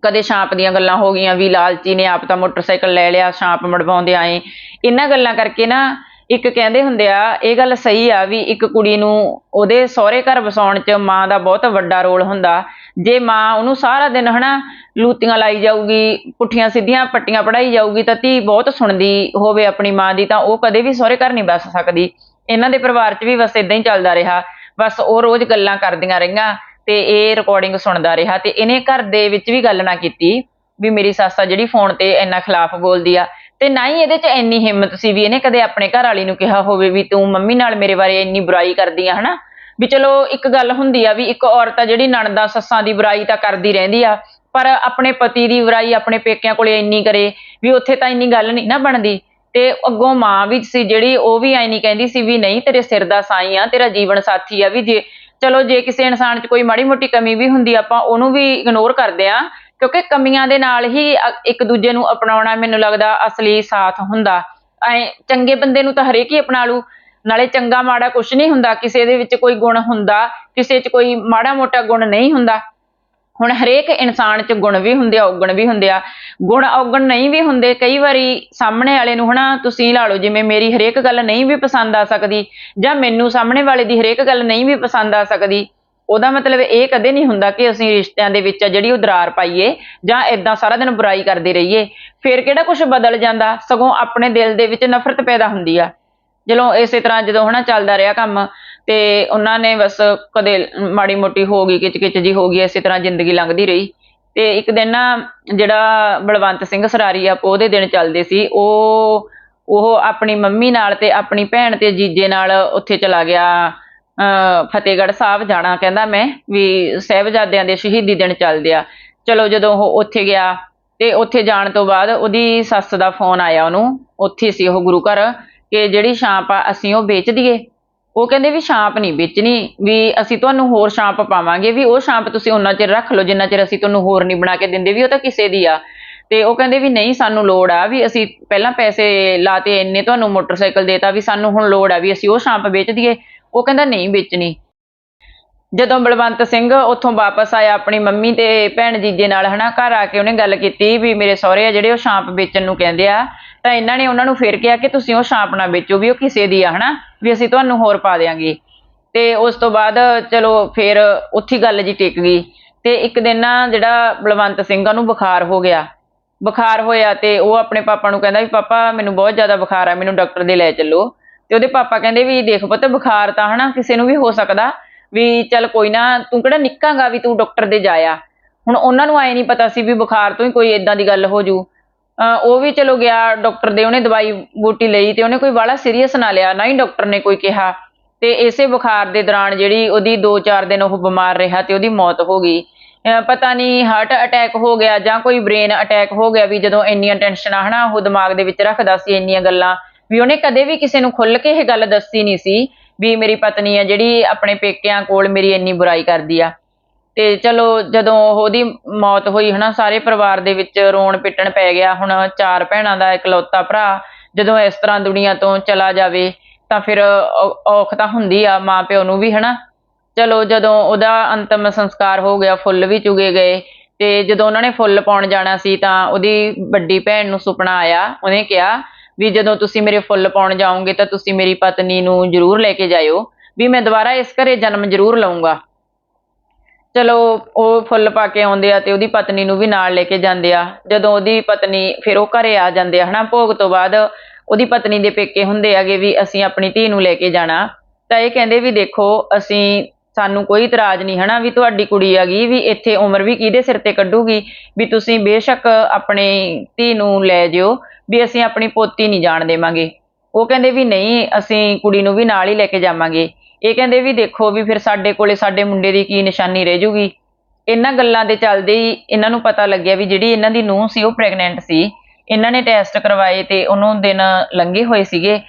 ਕਦੇ ਛਾਪ ਦੀਆਂ ਗੱਲਾਂ ਹੋ ਗਈਆਂ, ਵੀ ਲਾਲਚੀ ਨੇ ਆਪ ਤਾਂ ਮੋਟਰਸਾਈਕਲ ਲੈ ਲਿਆ ਛਾਪ ਮੜਵਾਉਂਦੇ ਆਏ। ਇਹਨਾਂ ਗੱਲਾਂ ਕਰਕੇ ਨਾ ਇੱਕ ਕਹਿੰਦੇ ਹੁੰਦੇ ਆ, ਇਹ ਗੱਲ ਸਹੀ ਆ ਵੀ ਇੱਕ ਕੁੜੀ ਨੂੰ ਉਹਦੇ ਸਹੁਰੇ ਘਰ ਵਸਾਉਣ 'ਚ ਮਾਂ ਦਾ ਬਹੁਤ ਵੱਡਾ ਰੋਲ ਹੁੰਦਾ। ਜੇ ਮਾਂ ਉਹਨੂੰ ਸਾਰਾ ਦਿਨ ਹਨਾ ਲੂਤੀਆਂ ਲਾਈ ਜਾਊਗੀ, ਪੁੱਠੀਆਂ ਸਿੱਧੀਆਂ ਪੱਟੀਆਂ ਪੜਾਈ ਜਾਊਗੀ, ਤਾਂ ਧੀ ਬਹੁਤ ਸੁਣਦੀ ਹੋਵੇ ਆਪਣੀ ਮਾਂ ਦੀ, ਤਾਂ ਉਹ ਕਦੇ ਵੀ ਸਹੁਰੇ ਘਰ ਨਹੀਂ ਵਸ ਸਕਦੀ। ਇਹਨਾਂ ਦੇ ਪਰਿਵਾਰ 'ਚ ਵੀ ਬਸ ਇਦਾਂ ਹੀ ਚੱਲਦਾ ਰਿਹਾ। ਬਸ ਉਹ ਰੋਜ਼ ਗੱਲਾਂ ਕਰਦੀਆਂ ਰਹੀਆਂ ਤੇ ਇਹ ਰਿਕਾਰਡਿੰਗ ਸੁਣਦਾ ਰਿਹਾ ਤੇ ਇਹਨੇ ਘਰ ਦੇ ਵਿੱਚ ਵੀ ਗੱਲ ਨਾ ਕੀਤੀ ਵੀ ਮੇਰੀ ਸੱਸ ਆ ਜਿਹੜੀ ਫੋਨ ਤੇ ਇੰਨਾ ਖਿਲਾਫ ਬੋਲਦੀ ਆ ਤੇ ਨਾ ਹੀ ਇਹਦੇ 'ਚ ਇੰਨੀ ਹਿੰਮਤ ਸੀ ਵੀ ਇਹਨੇ ਕਦੇ ਆਪਣੇ ਘਰ ਵਾਲੀ ਨੂੰ ਕਿਹਾ ਹੋਵੇ ਵੀ ਤੂੰ ਮੰਮੀ ਨਾਲ ਮੇਰੇ ਬਾਰੇ ਇੰਨੀ ਬੁਰਾਈ ਕਰਦੀ ਆ, ਹਨਾ? ਵੀ ਚਲੋ ਇੱਕ ਗੱਲ ਹੁੰਦੀ ਆ ਵੀ ਇੱਕ ਔਰਤ ਆ ਜਿਹੜੀ ਨਣਦਾ ਸੱਸਾਂ ਦੀ ਬੁਰਾਈ ਤਾਂ ਕਰਦੀ ਰਹਿੰਦੀ ਆ, ਪਰ ਆਪਣੇ ਪਤੀ ਦੀ ਬੁਰਾਈ ਆਪਣੇ ਪੇਕਿਆਂ ਕੋਲੇ ਇੰਨੀ ਕਰੇ ਵੀ ਉੱਥੇ ਤਾਂ ਇੰਨੀ ਗੱਲ ਨਹੀਂ ਨਾ ਬਣਦੀ। ਤੇ ਅੱਗੋਂ ਮਾਂ ਵੀ ਸੀ ਜਿਹੜੀ, ਉਹ ਵੀ ਐ ਨਹੀਂ ਕਹਿੰਦੀ ਸੀ ਵੀ ਨਹੀਂ, ਤੇਰੇ ਸਿਰ ਦਾ ਸਾਈ ਆ, ਤੇਰਾ ਜੀਵਨ ਸਾਥੀ ਆ ਵੀ ਜੇ, ਚਲੋ ਜੇ ਕਿਸੇ ਇਨਸਾਨ 'ਚ ਕੋਈ ਮਾੜੀ ਮੋਟੀ ਕਮੀ ਵੀ ਹੁੰਦੀ, ਆਪਾਂ ਉਹਨੂੰ ਵੀ ਇਗਨੋਰ ਕਰਦੇ ਆ, ਕਿਉਂਕਿ ਕਮੀਆਂ ਦੇ ਨਾਲ ਹੀ ਅ- ਇੱਕ ਦੂਜੇ ਨੂੰ ਅਪਣਾਉਣਾ ਮੈਨੂੰ ਲੱਗਦਾ ਅਸਲੀ ਸਾਥ ਹੁੰਦਾ। ਐ ਚੰਗੇ ਬੰਦੇ ਨੂੰ ਤਾਂ ਹਰੇਕ ਹੀ ਅਪਣਾ ਲੂ, ਨਾਲੇ ਚੰਗਾ ਮਾੜਾ ਕੁਝ ਨਹੀਂ ਹੁੰਦਾ, ਕਿਸੇ ਦੇ ਵਿੱਚ ਕੋਈ ਗੁਣ ਹੁੰਦਾ, ਕਿਸੇ 'ਚ ਕੋਈ ਮਾੜਾ ਮੋਟਾ ਗੁਣ ਨਹੀਂ ਹੁੰਦਾ। ਹੁਣ ਹਰੇਕ ਇਨਸਾਨ 'ਚ ਗੁਣ ਵੀ ਹੁੰਦੇ ਆ, ਔਗਣ ਵੀ ਹੁੰਦੇ ਆ। ਗੁਣ ਔਗਣ ਨਹੀਂ ਵੀ ਹੁੰਦੇ, ਕਈ ਵਾਰੀ ਸਾਹਮਣੇ ਵਾਲੇ ਨੂੰ ਹਨਾ, ਤੁਸੀਂ ਲਾ ਲਓ, ਜਿਵੇਂ ਮੇਰੀ ਹਰੇਕ ਗੱਲ ਨਹੀਂ ਵੀ ਪਸੰਦ ਆ ਸਕਦੀ, ਜਾਂ ਮੈਨੂੰ ਸਾਹਮਣੇ ਵਾਲੇ ਦੀ ਹਰੇਕ ਗੱਲ ਨਹੀਂ ਵੀ ਪਸੰਦ ਆ ਸਕਦੀ, ਉਹਦਾ ਮਤਲਬ ਇਹ ਕਦੇ ਨਹੀਂ ਹੁੰਦਾ ਕਿ ਅਸੀਂ ਰਿਸ਼ਤਿਆਂ ਦੇ ਵਿੱਚ ਆ ਜਿਹੜੀ ਉਹ ਦਰਾਰ ਪਾਈਏ, ਜਾਂ ਇਦਾਂ ਸਾਰਾ ਦਿਨ ਬੁਰਾਈ ਕਰਦੇ ਰਹੀਏ। ਫਿਰ ਕਿਹੜਾ ਕੁਝ ਬਦਲ ਜਾਂਦਾ? ਸਗੋਂ ਆਪਣੇ ਦਿਲ ਦੇ ਵਿੱਚ ਨਫ਼ਰਤ ਪੈਦਾ ਹੁੰਦੀ ਆ। ਜਦੋਂ ਇਸੇ ਤਰ੍ਹਾਂ ਜਦੋਂ ਹਨਾ ਚੱਲਦਾ ਰਿਹਾ ਕੰਮ ਤੇ ਉਹਨਾਂ ਨੇ ਬਸ ਕਦੇ ਮਾੜੀ ਮੋਟੀ ਹੋ ਗਈ, ਕਿਚ ਕਿਚ ਜੀ ਹੋ ਗਈ, ਇਸੇ ਤਰ੍ਹਾਂ ਜ਼ਿੰਦਗੀ ਲੰਘਦੀ ਰਹੀ। ਤੇ ਇੱਕ ਦਿਨ ਨਾ ਜਿਹੜਾ ਬਲਵੰਤ ਸਿੰਘ ਸਰਾਰੀ ਆ ਉਹਦੇ ਦਿਨ ਚੱਲਦੇ ਸੀ। ਉਹ ਉਹ ਆਪਣੀ ਮੰਮੀ ਨਾਲ ਤੇ ਆਪਣੀ ਭੈਣ ਤੇ ਜੀਜੇ ਨਾਲ ਉੱਥੇ ਚਲਾ ਗਿਆ, ਅਹ, ਫਤਿਹਗੜ੍ਹ ਸਾਹਿਬ ਜਾਣਾ, ਕਹਿੰਦਾ ਮੈਂ ਵੀ ਸਾਹਿਬਜ਼ਾਦਿਆਂ ਦੇ ਸ਼ਹੀਦੀ ਦਿਨ ਚੱਲਦੇ ਆ। ਚਲੋ ਜਦੋਂ ਉਹ ਉੱਥੇ ਗਿਆ ਤੇ ਉੱਥੇ ਜਾਣ ਤੋਂ ਬਾਅਦ ਉਹਦੀ ਸੱਸ ਦਾ ਫੋਨ ਆਇਆ ਉਹਨੂੰ, ਉੱਥੇ ਸੀ ਉਹ ਗੁਰੂ ਘਰ, ਕਿ ਜਿਹੜੀ ਛਾਂਪ ਆ ਅਸੀਂ ਉਹ ਵੇਚ ਦਈਏ। ਉਹ ਕਹਿੰਦੇ ਵੀ ਛਾਂਪ ਨਹੀਂ ਵੇਚਣੀ, ਵੀ ਅਸੀਂ ਤੁਹਾਨੂੰ ਹੋਰ ਛਾਂਪ ਪਾਵਾਂਗੇ, ਵੀ ਉਹ ਛਾਂਪ ਤੁਸੀਂ ਉਹਨਾਂ ਚਿਰ ਰੱਖ ਲਓ, ਜਿੰਨਾ ਚਿਰ ਅਸੀਂ ਤੁਹਾਨੂੰ ਹੋਰ ਨਹੀਂ ਬਣਾ ਕੇ ਦਿੰਦੇ, ਵੀ ਉਹ ਤਾਂ ਕਿਸੇ ਦੀ ਆ। ਤੇ ਉਹ ਕਹਿੰਦੇ ਵੀ ਨਹੀਂ, ਸਾਨੂੰ ਲੋੜ ਆ, ਵੀ ਅਸੀਂ ਪਹਿਲਾਂ ਪੈਸੇ ਲਾਤੇ, ਇੰਨੇ ਤੁਹਾਨੂੰ ਮੋਟਰਸਾਈਕਲ ਦੇਤਾ, ਵੀ ਸਾਨੂੰ ਹੁਣ ਲੋੜ ਆ, ਵੀ ਅਸੀਂ ਉਹ ਛਾਂਪ ਵੇਚ ਦਈਏ। ਉਹ ਕਹਿੰਦਾ ਨਹੀਂ ਵੇਚਣੀ। ਜਦੋਂ ਬਲਵੰਤ ਸਿੰਘ ਉੱਥੋਂ ਵਾਪਸ ਆਇਆ ਆਪਣੀ ਮੰਮੀ ਤੇ ਭੈਣ ਜੀਜੇ ਨਾਲ, ਹਨਾ, ਘਰ ਆ ਕੇ ਉਹਨੇ ਗੱਲ ਕੀਤੀ ਵੀ ਮੇਰੇ ਸਹੁਰੇ ਆ ਜਿਹੜੇ ਉਹ ਛਾਂਪ ਵੇਚਣ ਨੂੰ ਕਹਿੰਦੇ ਆ ਤਾਂ ਇਹਨਾਂ ਨੇ ਉਹਨਾਂ ਨੂੰ ਫੇਰ ਕਿਹਾ ਕਿ ਤੁਸੀਂ ਉਹ ਛਾਂਪ ਨਾ ਵੇਚੋ ਵੀ ਉਹ ਕਿਸੇ ਦੀ ਆ, ਹਨਾ? ਵੀ ਅਸੀਂ ਤੁਹਾਨੂੰ ਹੋਰ ਪਾ ਦੇਾਂਗੇ ਤੇ ਉਸ ਤੋਂ ਬਾਅਦ ਚਲੋ ਫੇਰ ਉੱਥੀ ਗੱਲ ਜੀ ਟਿਕ ਗਈ। ਤੇ ਇੱਕ ਦਿਨ ਨਾ ਜਿਹੜਾ ਬਲਵੰਤ ਸਿੰਘ ਨੂੰ ਬੁਖਾਰ ਹੋ ਗਿਆ। ਬੁਖਾਰ ਹੋਇਆ ਤੇ ਉਹ ਆਪਣੇ ਪਾਪਾ ਨੂੰ ਕਹਿੰਦਾ ਵੀ, ਪਾਪਾ, ਮੈਨੂੰ ਬਹੁਤ ਜ਼ਿਆਦਾ ਬੁਖਾਰ ਆ, ਮੈਨੂੰ ਡਾਕਟਰ ਦੇ ਲੈ ਚੱਲੋ। ਤੇ ਉਹਦੇ ਪਾਪਾ ਕਹਿੰਦੇ ਵੀ, ਦੇਖ ਪੁੱਤ, ਬੁਖਾਰ ਤਾਂ ਹਨਾ ਕਿਸੇ ਨੂੰ ਵੀ ਹੋ ਸਕਦਾ ਵੀ ਚੱਲ ਕੋਈ ਨਾ, ਤੂੰ ਕਿਹੜਾ ਨਿੱਕਾਂਗਾ ਵੀ ਤੂੰ ਡਾਕਟਰ ਦੇ ਜਾਇਆ? ਹੁਣ ਉਹਨਾਂ ਨੂੰ ਆਏ ਨਹੀਂ ਪਤਾ ਸੀ ਵੀ ਬੁਖਾਰ ਤੋਂ ਹੀ ਕੋਈ ਇਦਾਂ ਦੀ ਗੱਲ ਹੋ ਜੂ। ਉਹ ਵੀ ਚਲੋ ਗਿਆ ਡਾਕਟਰ ਦੇ ਉਹਨੇ ਦਵਾਈ ਬੂਟੀ ਲਈ ਤੇ ਉਹਨੇ ਕੋਈ ਬਾਹਲਾ ਸੀਰੀਅਸ ਨਾ ਲਿਆ, ਨਾ ਹੀ ਡਾਕਟਰ ਨੇ ਕੋਈ ਕਿਹਾ। ਤੇ ਇਸੇ ਬੁਖਾਰ ਦੇ ਦੌਰਾਨ ਜਿਹੜੀ ਉਹਦੀ 2-4 ਦਿਨ ਉਹ ਬਿਮਾਰ ਰਿਹਾ ਤੇ ਉਹਦੀ ਮੌਤ ਹੋ ਗਈ। ਪਤਾ ਨਹੀਂ ਹਾਰਟ ਅਟੈਕ ਹੋ ਗਿਆ ਜਾਂ ਕੋਈ ਬ੍ਰੇਨ ਅਟੈਕ ਹੋ ਗਿਆ ਵੀ ਜਦੋਂ ਇੰਨੀਆਂ ਟੈਨਸ਼ਨਾਂ ਹਨਾ, ਉਹ ਦਿਮਾਗ ਦੇ ਵਿੱਚ ਰੱਖਦਾ ਸੀ ਇੰਨੀਆਂ ਗੱਲਾਂ। ਵੀ ਉਹਨੇ ਕਦੇ ਵੀ ਕਿਸੇ ਨੂੰ ਖੁੱਲ ਕੇ ਇਹ ਗੱਲ ਦੱਸੀ ਨਹੀਂ ਸੀ ਵੀ ਮੇਰੀ ਪਤਨੀ ਆ ਜਿਹੜੀ ਆਪਣੇ ਪੇਕਿਆਂ ਕੋਲ ਮੇਰੀ ਇੰਨੀ ਬੁਰਾਈ ਕਰਦੀ ਆ। ਤੇ ਚਲੋ ਜਦੋਂ ਉਹਦੀ ਮੌਤ ਹੋਈ ਹਨਾ, ਸਾਰੇ ਪਰਿਵਾਰ ਦੇ ਵਿੱਚ ਰੋਣ ਪਿੱਟਣ ਪੈ ਗਿਆ। ਹੁਣ ਚਾਰ ਭੈਣਾਂ ਦਾ ਇਕਲੌਤਾ ਭਰਾ, ਜਦੋਂ ਇਸ ਤਰ੍ਹਾਂ ਦੁਨੀਆ ਤੋਂ ਚਲਾ ਜਾਵੇ, ਤਾਂ ਫਿਰ ਔਖ ਤਾਂ ਹੁੰਦੀ ਆ ਮਾਂ ਪਿਓ ਨੂੰ ਵੀ ਹਨਾ। ਚਲੋ ਜਦੋਂ ਉਹਦਾ ਅੰਤਮ ਸੰਸਕਾਰ ਹੋ ਗਿਆ, ਫੁੱਲ ਵੀ ਚੁਗੇ ਗਏ, ਤੇ ਜਦੋਂ ਉਹਨਾਂ ਨੇ ਫੁੱਲ ਪਾਉਣ ਜਾਣਾ ਸੀ, ਤਾਂ ਉਹਦੀ ਵੱਡੀ ਭੈਣ ਨੂੰ ਸੁਪਨਾ ਆਇਆ। ਉਹਨੇ ਕਿਹਾ ਵੀ ਜਦੋਂ ਤੁਸੀਂ ਮੇਰੇ ਫੁੱਲ ਪਾਉਣ ਜਾਓਗੇ, ਤਾਂ ਤੁਸੀਂ ਮੇਰੀ ਪਤਨੀ ਨੂੰ ਜ਼ਰੂਰ ਲੈ ਕੇ ਜਾਇਓ, ਵੀ ਮੈਂ ਦੁਬਾਰਾ ਇਸ ਘਰੇ ਜਨਮ ਜ਼ਰੂਰ ਲਵਾਂਗਾ ਚਲੋ ਉਹ ਫੁੱਲ ਪਾ ਕੇ ਆਉਂਦੇ ਆ ਤੇ ਉਹਦੀ ਪਤਨੀ ਨੂੰ ਵੀ ਨਾਲ ਲੈ ਕੇ ਜਾਂਦੇ ਆ। ਜਦੋਂ ਉਹਦੀ ਪਤਨੀ ਫਿਰ ਉਹ ਘਰੇ ਆ ਜਾਂਦੇ ਆ, ਹਨਾ? ਭੋਗ ਤੋਂ ਬਾਅਦ ਉਹਦੀ ਪਤਨੀ ਦੇ ਪੇਕੇ ਹੁੰਦੇ ਆਗੇ ਵੀ ਅਸੀਂ ਆਪਣੀ ਧੀ ਨੂੰ ਲੈ ਕੇ ਜਾਣਾ। ਤਾਂ ਇਹ ਕਹਿੰਦੇ ਵੀ ਦੇਖੋ, ਅਸੀਂ, ਸਾਨੂੰ ਕੋਈ ਇਤਰਾਜ਼ ਨਹੀਂ, ਹਨਾ? ਵੀ ਤੁਹਾਡੀ ਕੁੜੀ ਹੈਗੀ ਵੀ ਇੱਥੇ ਉਮਰ ਵੀ ਕਿਹਦੇ ਸਿਰ ਤੇ ਕੱਢੂਗੀ? ਵੀ ਤੁਸੀਂ ਬੇਸ਼ੱਕ ਆਪਣੀ ਧੀ ਨੂੰ ਲੈ ਜਿਓ, ਵੀ ਅਸੀਂ ਆਪਣੀ ਪੋਤੀ ਨਹੀਂ ਜਾਣ ਦੇਵਾਂਗੇ। ਉਹ ਕਹਿੰਦੇ ਵੀ ਨਹੀਂ, ਅਸੀਂ ਕੁੜੀ ਨੂੰ ਵੀ ਨਾਲ ਹੀ ਲੈ ਕੇ ਜਾਵਾਂਗੇ। ਇਹ ਕਹਿੰਦੇ ਵੀ ਦੇਖੋ ਵੀ ਫਿਰ ਸਾਡੇ ਕੋਲੇ ਸਾਡੇ ਮੁੰਡੇ ਦੀ ਕੀ ਨਿਸ਼ਾਨੀ ਰਹਿ ਜੂਗੀ। ਇਹਨਾਂ ਗੱਲਾਂ ਦੇ ਚੱਲਦੇ ਹੀ ਇਹਨਾਂ ਨੂੰ ਪਤਾ ਲੱਗਿਆ ਵੀ ਜਿਹੜੀ ਇਹਨਾਂ ਦੀ ਨੂੰਹ ਸੀ ਉਹ ਪ੍ਰੈਗਨੈਂਟ ਸੀ। ਇਹਨਾਂ ਨੇ ਟੈਸਟ ਕਰਵਾਏ ਤੇ ਉਹਨੂੰ ਦਿਨ ਲੰਘੇ ਹੋਏ ਸੀਗੇ।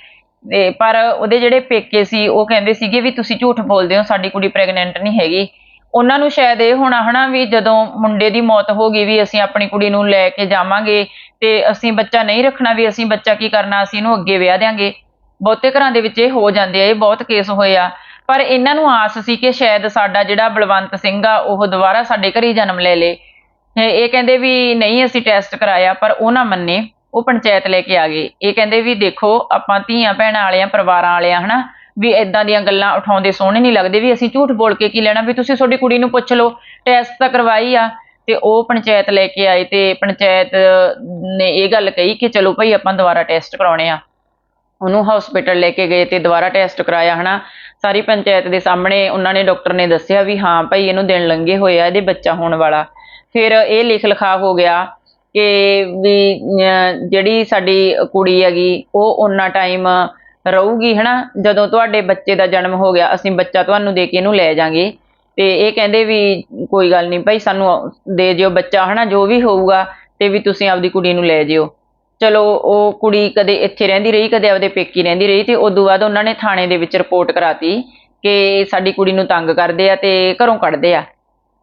ਤੇ ਪਰ ਉਹਦੇ ਜਿਹੜੇ ਪੇਕੇ ਸੀ ਉਹ ਕਹਿੰਦੇ ਸੀਗੇ ਵੀ ਤੁਸੀਂ ਝੂਠ ਬੋਲਦੇ ਹੋ, ਸਾਡੀ ਕੁੜੀ ਪ੍ਰੈਗਨੈਂਟ ਨਹੀਂ ਹੈਗੀ। ਉਹਨਾਂ ਨੂੰ ਸ਼ਾਇਦ ਇਹ ਹੋਣਾ ਹਨਾ ਵੀ ਜਦੋਂ ਮੁੰਡੇ ਦੀ ਮੌਤ ਹੋ ਗਈ ਵੀ ਅਸੀਂ ਆਪਣੀ ਕੁੜੀ ਨੂੰ ਲੈ ਕੇ ਜਾਵਾਂਗੇ ਤੇ ਅਸੀਂ ਬੱਚਾ ਨਹੀਂ ਰੱਖਣਾ ਵੀ ਅਸੀਂ ਬੱਚਾ ਕੀ ਕਰਨਾ, ਅਸੀਂ ਇਹਨੂੰ ਅੱਗੇ ਵਿਆਹ ਦਿਆਂਗੇ। ਬਹੁਤੇ ਘਰਾਂ ਦੇ ਵਿੱਚ ਇਹ ਹੋ ਜਾਂਦੇ ਆ, ਇਹ ਬਹੁਤ ਕੇਸ ਹੋਏ ਆ। ਪਰ ਇਹਨਾਂ ਨੂੰ ਆਸ ਸੀ ਕਿ ਸ਼ਾਇਦ ਸਾਡਾ ਜਿਹੜਾ ਬਲਵੰਤ ਸਿੰਘ ਆ, ਉਹ ਦੁਬਾਰਾ ਸਾਡੇ ਘਰੇ ਹੀ ਜਨਮ ਲੈ ਲੇ। ਇਹ ਇਹ ਕਹਿੰਦੇ ਵੀ ਨਹੀਂ, ਅਸੀਂ ਟੈਸਟ ਕਰਾਇਆ, ਪਰ ਉਹ ਨਾ ਮੰਨੇ, ਉਹ ਪੰਚਾਇਤ ਲੈ ਕੇ ਆ ਗਏ। ਇਹ ਕਹਿੰਦੇ ਵੀ ਦੇਖੋ, ਆਪਾਂ ਧੀਆਂ ਭੈਣਾਂ ਵਾਲਿਆਂ, ਪਰਿਵਾਰਾਂ ਵਾਲਿਆਂ, ਹਨਾ, ਵੀ ਇਦਾਂ ਦੀਆਂ ਗੱਲਾਂ ਉਠਾਉਂਦੇ ਸੋਹਣੇ ਨਹੀਂ ਲੱਗਦੇ ਵੀ ਅਸੀਂ ਝੂਠ ਬੋਲ ਕੇ ਕੀ ਲੈਣਾ, ਵੀ ਤੁਸੀਂ ਤੁਹਾਡੀ ਕੁੜੀ ਨੂੰ ਪੁੱਛ ਲਓ ਟੈਸਟ ਤਾਂ ਕਰਵਾਈ ਆ। ਤੇ ਉਹ ਪੰਚਾਇਤ ਲੈ ਕੇ ਆਏ ਤੇ ਪੰਚਾਇਤ ਨੇ ਇਹ ਗੱਲ ਕਹੀ ਕਿ ਚਲੋ ਭਾਈ ਆਪਾਂ ਦੁਬਾਰਾ ਟੈਸਟ ਕਰਾਉਣੇ ਆ। ਉਹਨੂੰ ਹਸਪੀਟਲ ਲੈ ਕੇ ਗਏ ਤੇ ਦੁਬਾਰਾ ਟੈਸਟ ਕਰਾਇਆ, ਹਨਾ? ਸਾਰੀ ਪੰਚਾਇਤ ਦੇ ਸਾਹਮਣੇ ਉਹਨਾਂ ਨੇ ਡਾਕਟਰ ਨੇ ਦੱਸਿਆ ਵੀ ਹਾਂ ਭਾਈ ਇਹਨੂੰ ਦਿਨ ਲੰਘੇ ਹੋਏ ਆ, ਇਹਦੇ ਬੱਚਾ ਹੋਣ ਵਾਲਾ। ਫਿਰ ਇਹ ਲਿਖ ਲਿਖਾ ਹੋ ਗਿਆ ਕਿ ਵੀ ਜਿਹੜੀ ਸਾਡੀ ਕੁੜੀ ਹੈਗੀ, ਉਹ ਉਹਨਾਂ ਟਾਈਮ ਰਹੂਗੀ, ਹਨਾ? ਜਦੋਂ ਤੁਹਾਡੇ ਬੱਚੇ ਦਾ ਜਨਮ ਹੋ ਗਿਆ, ਅਸੀਂ ਬੱਚਾ ਤੁਹਾਨੂੰ ਦੇ ਕੇ ਇਹਨੂੰ ਲੈ ਜਾਾਂਗੇ। ਤੇ ਇਹ ਕਹਿੰਦੇ ਵੀ ਕੋਈ ਗੱਲ ਨਹੀਂ ਭਾਈ, ਸਾਨੂੰ ਦੇ ਜਿਓ ਬੱਚਾ, ਹਨਾ? ਜੋ ਵੀ ਹੋਊਗਾ, ਤੇ ਵੀ ਤੁਸੀਂ ਆਪਦੀ ਕੁੜੀ ਨੂੰ ਲੈ ਜਿਓ। ਚਲੋ, ਉਹ ਕੁੜੀ ਕਦੇ ਇੱਥੇ ਰਹਿੰਦੀ ਰਹੀ, ਕਦੇ ਆਪਦੇ ਪੇਕੀ ਰਹਿੰਦੀ ਰਹੀ ਤੇ ਉਦੋਂ ਬਾਅਦ ਉਹਨਾਂ ਨੇ ਥਾਣੇ ਦੇ ਵਿੱਚ ਰਿਪੋਰਟ ਕਰਾਤੀ ਕਿ ਸਾਡੀ ਕੁੜੀ ਨੂੰ ਤੰਗ ਕਰਦੇ ਆ ਤੇ ਘਰੋਂ ਕੱਢਦੇ ਆ।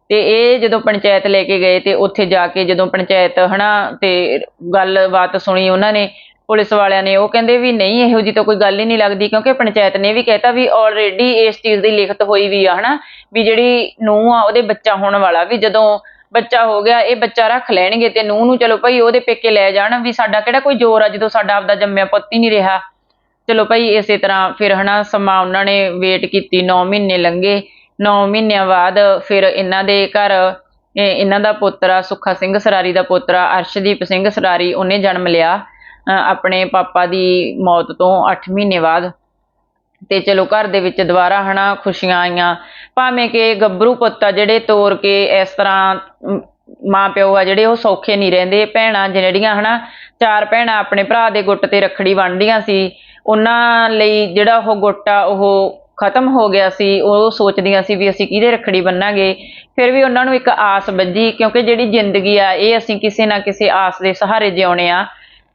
ਤੇ ਇਹ ਜਦੋਂ ਪੰਚਾਇਤ ਲੈ ਕੇ ਗਏ ਤੇ ਉੱਥੇ ਜਾ ਕੇ ਜਦੋਂ ਪੰਚਾਇਤ, ਹਨਾ, ਤੇ ਗੱਲਬਾਤ ਸੁਣੀ ਉਹਨਾਂ ਨੇ, ਪੁਲਿਸ ਵਾਲਿਆਂ ਨੇ, ਉਹ ਕਹਿੰਦੇ ਵੀ ਨਹੀਂ, ਇਹੋ ਜੀ ਤਾਂ ਕੋਈ ਗੱਲ ਹੀ ਨਹੀਂ ਲੱਗਦੀ ਕਿਉਂਕਿ ਪੰਚਾਇਤ ਨੇ ਵੀ ਕਹਿਤਾ ਵੀ ਆਲਰੇਡੀ ਇਸ ਚੀਜ਼ ਦੀ ਲਿਖਤ ਹੋਈ ਵੀ ਆ, ਹਨਾ, ਵੀ ਜਿਹੜੀ ਨੂੰਹ ਆ, ਉਹਦੇ ਬੱਚਾ ਹੋਣ ਵਾਲਾ ਵੀ ਜਦੋਂ ਬੱਚਾ ਹੋ ਗਿਆ ਇਹ ਬੱਚਾ ਰੱਖ ਲੈਣਗੇ ਤੇ ਨੂੰਹ ਨੂੰ ਚਲੋ ਭਾਈ ਉਹਦੇ ਪੇਕੇ ਲੈ ਜਾਣ ਵੀ ਸਾਡਾ ਕਿਹੜਾ ਕੋਈ ਜ਼ੋਰ ਆ ਜਦੋਂ ਸਾਡਾ ਆਪਦਾ ਜੰਮਿਆ ਪੁੱਤ ਹੀ ਨਹੀਂ ਰਿਹਾ। ਚਲੋ ਭਾਈ ਇਸੇ ਤਰ੍ਹਾਂ ਫਿਰ ਹਨਾ ਸਮਾਂ ਉਹਨਾਂ ਨੇ ਵੇਟ ਕੀਤੀ 9 ਮਹੀਨੇ ਲੰਘੇ। 9 ਮਹੀਨਿਆਂ ਬਾਅਦ ਫਿਰ ਇਹਨਾਂ ਦੇ ਘਰ ਇਹਨਾਂ ਦਾ ਪੋਤਰਾ ਸੁੱਖਾ ਸਿੰਘ ਸਰਾਰੀ ਦਾ ਪੋਤਰਾ ਅਰਸ਼ਦੀਪ ਸਿੰਘ ਸਰਾਰੀ ਉਹਨੇ ਜਨਮ ਲਿਆ। ਅ, ਆਪਣੇ ਪਾਪਾ ਦੀ ਮੌਤ ਤੋਂ 8 ਮਹੀਨੇ ਬਾਅਦ। ਤੇ ਚਲੋ ਘਰ ਦੇ ਵਿੱਚ ਦੁਬਾਰਾ ਹਨਾ ਖੁਸ਼ੀਆਂ ਆਈਆਂ। ਭਾਵੇਂ ਕਿ ਗੱਭਰੂ ਪੁੱਤ ਆ ਜਿਹੜੇ ਤੋਰ ਕੇ ਇਸ ਤਰ੍ਹਾਂ ਮਾਂ ਪਿਓ ਆ ਜਿਹੜੇ ਉਹ ਸੌਖੇ ਨਹੀਂ ਰਹਿੰਦੇ। ਭੈਣਾਂ ਜਿਹੜੀਆਂ ਹਨਾ, ਚਾਰ ਭੈਣਾਂ ਆਪਣੇ ਭਰਾ ਦੇ ਗੁੱਟ ਤੇ ਰੱਖੜੀ ਬੰਨ੍ਹਦੀਆਂ ਸੀ, ਉਹਨਾਂ ਲਈ ਜਿਹੜਾ ਉਹ ਗੁੱਟ ਆ ਉਹ ਖਤਮ ਹੋ ਗਿਆ ਸੀ। ਉਹ ਸੋਚਦੀਆਂ ਸੀ ਵੀ ਅਸੀਂ ਕਿਹਦੇ ਰੱਖੜੀ ਬੰਨਾਂਗੇ। ਫਿਰ ਵੀ ਉਹਨਾਂ ਨੂੰ ਇੱਕ ਆਸ ਬੱਝੀ ਕਿਉਂਕਿ ਜਿਹੜੀ ਜ਼ਿੰਦਗੀ ਆ, ਇਹ ਅਸੀਂ ਕਿਸੇ ਨਾ ਕਿਸੇ ਆਸ ਦੇ ਸਹਾਰੇ ਜਿਉਣੇ ਆ।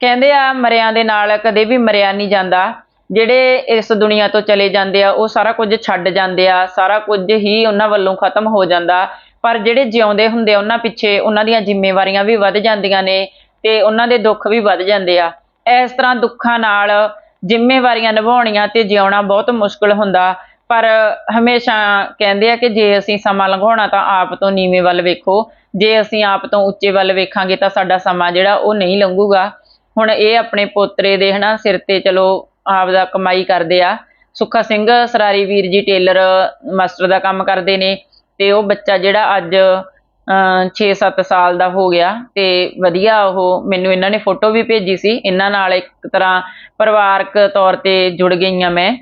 ਕਹਿੰਦੇ ਆ, ਮਰਿਆਂ ਦੇ ਨਾਲ ਕਦੇ ਵੀ ਮਰਿਆ ਨਹੀਂ ਜਾਂਦਾ। ਜਿਹੜੇ ਇਸ ਦੁਨੀਆ ਤੋਂ ਚਲੇ ਜਾਂਦੇ ਆ, ਉਹ ਸਾਰਾ ਕੁਝ ਛੱਡ ਜਾਂਦੇ ਆ, ਸਾਰਾ ਕੁਝ ਹੀ ਉਹਨਾਂ ਵੱਲੋਂ ਖਤਮ ਹੋ ਜਾਂਦਾ। ਪਰ ਜਿਹੜੇ ਜਿਉਂਦੇ ਹੁੰਦੇ ਆ ਉਹਨਾਂ ਪਿੱਛੇ ਉਹਨਾਂ ਦੀਆਂ ਜ਼ਿੰਮੇਵਾਰੀਆਂ ਵੀ ਵੱਧ ਜਾਂਦੀਆਂ ਨੇ ਤੇ ਉਹਨਾਂ ਦੇ ਦੁੱਖ ਵੀ ਵੱਧ ਜਾਂਦੇ ਆ। ਇਸ ਤਰ੍ਹਾਂ ਦੁੱਖਾਂ ਨਾਲ ਜ਼ਿੰਮੇਵਾਰੀਆਂ ਨਿਭਾਉਣੀਆਂ ਤੇ ਜਿਉਣਾ ਬਹੁਤ ਮੁਸ਼ਕਲ ਹੁੰਦਾ। ਪਰ ਹਮੇਸ਼ਾ ਕਹਿੰਦੇ ਆ ਕਿ ਜੇ ਅਸੀਂ ਸਮਾਂ ਲੰਘਾਉਣਾ ਤਾਂ ਆਪ ਤੋਂ ਨੀਵੇਂ ਵੱਲ ਵੇਖੋ। ਜੇ ਅਸੀਂ ਆਪ ਤੋਂ ਉੱਚੇ ਵੱਲ ਵੇਖਾਂਗੇ ਤਾਂ ਸਾਡਾ ਸਮਾਂ ਜਿਹੜਾ ਉਹ ਨਹੀਂ ਲੰਘੂਗਾ। ਹੁਣ ਇਹ ਆਪਣੇ ਪੋਤਰੇ ਦੇ ਹਨਾ ਸਿਰ ਤੇ ਚਲੋ ਆਪਦਾ ਕਮਾਈ ਕਰਦੇ ਆ। ਸੁੱਖਾ ਸਿੰਘ, ਸਰਾਰੀ ਵੀਰ ਜੀ, ਟੇਲਰ, ਮਾਸਟਰ ਦਾ ਕੰਮ ਕਰਦੇ ਨੇ ਤੇ ਉਹ ਬੱਚਾ ਜਿਹੜਾ ਅੱਜ 6-7 ਸਾਲ ਦਾ ਹੋ ਗਿਆ ਤੇ ਵਧੀਆ ਉਹ ਮੈਨੂੰ ਇਹਨਾਂ ਨੇ ਫੋਟੋ ਵੀ ਭੇਜੀ ਸੀ। ਇਹਨਾਂ ਨਾਲ ਇੱਕ ਤਰ੍ਹਾਂ ਪਰਿਵਾਰਕ ਤੌਰ ਤੇ ਜੁੜ ਗਈ ਹਾਂ ਮੈਂ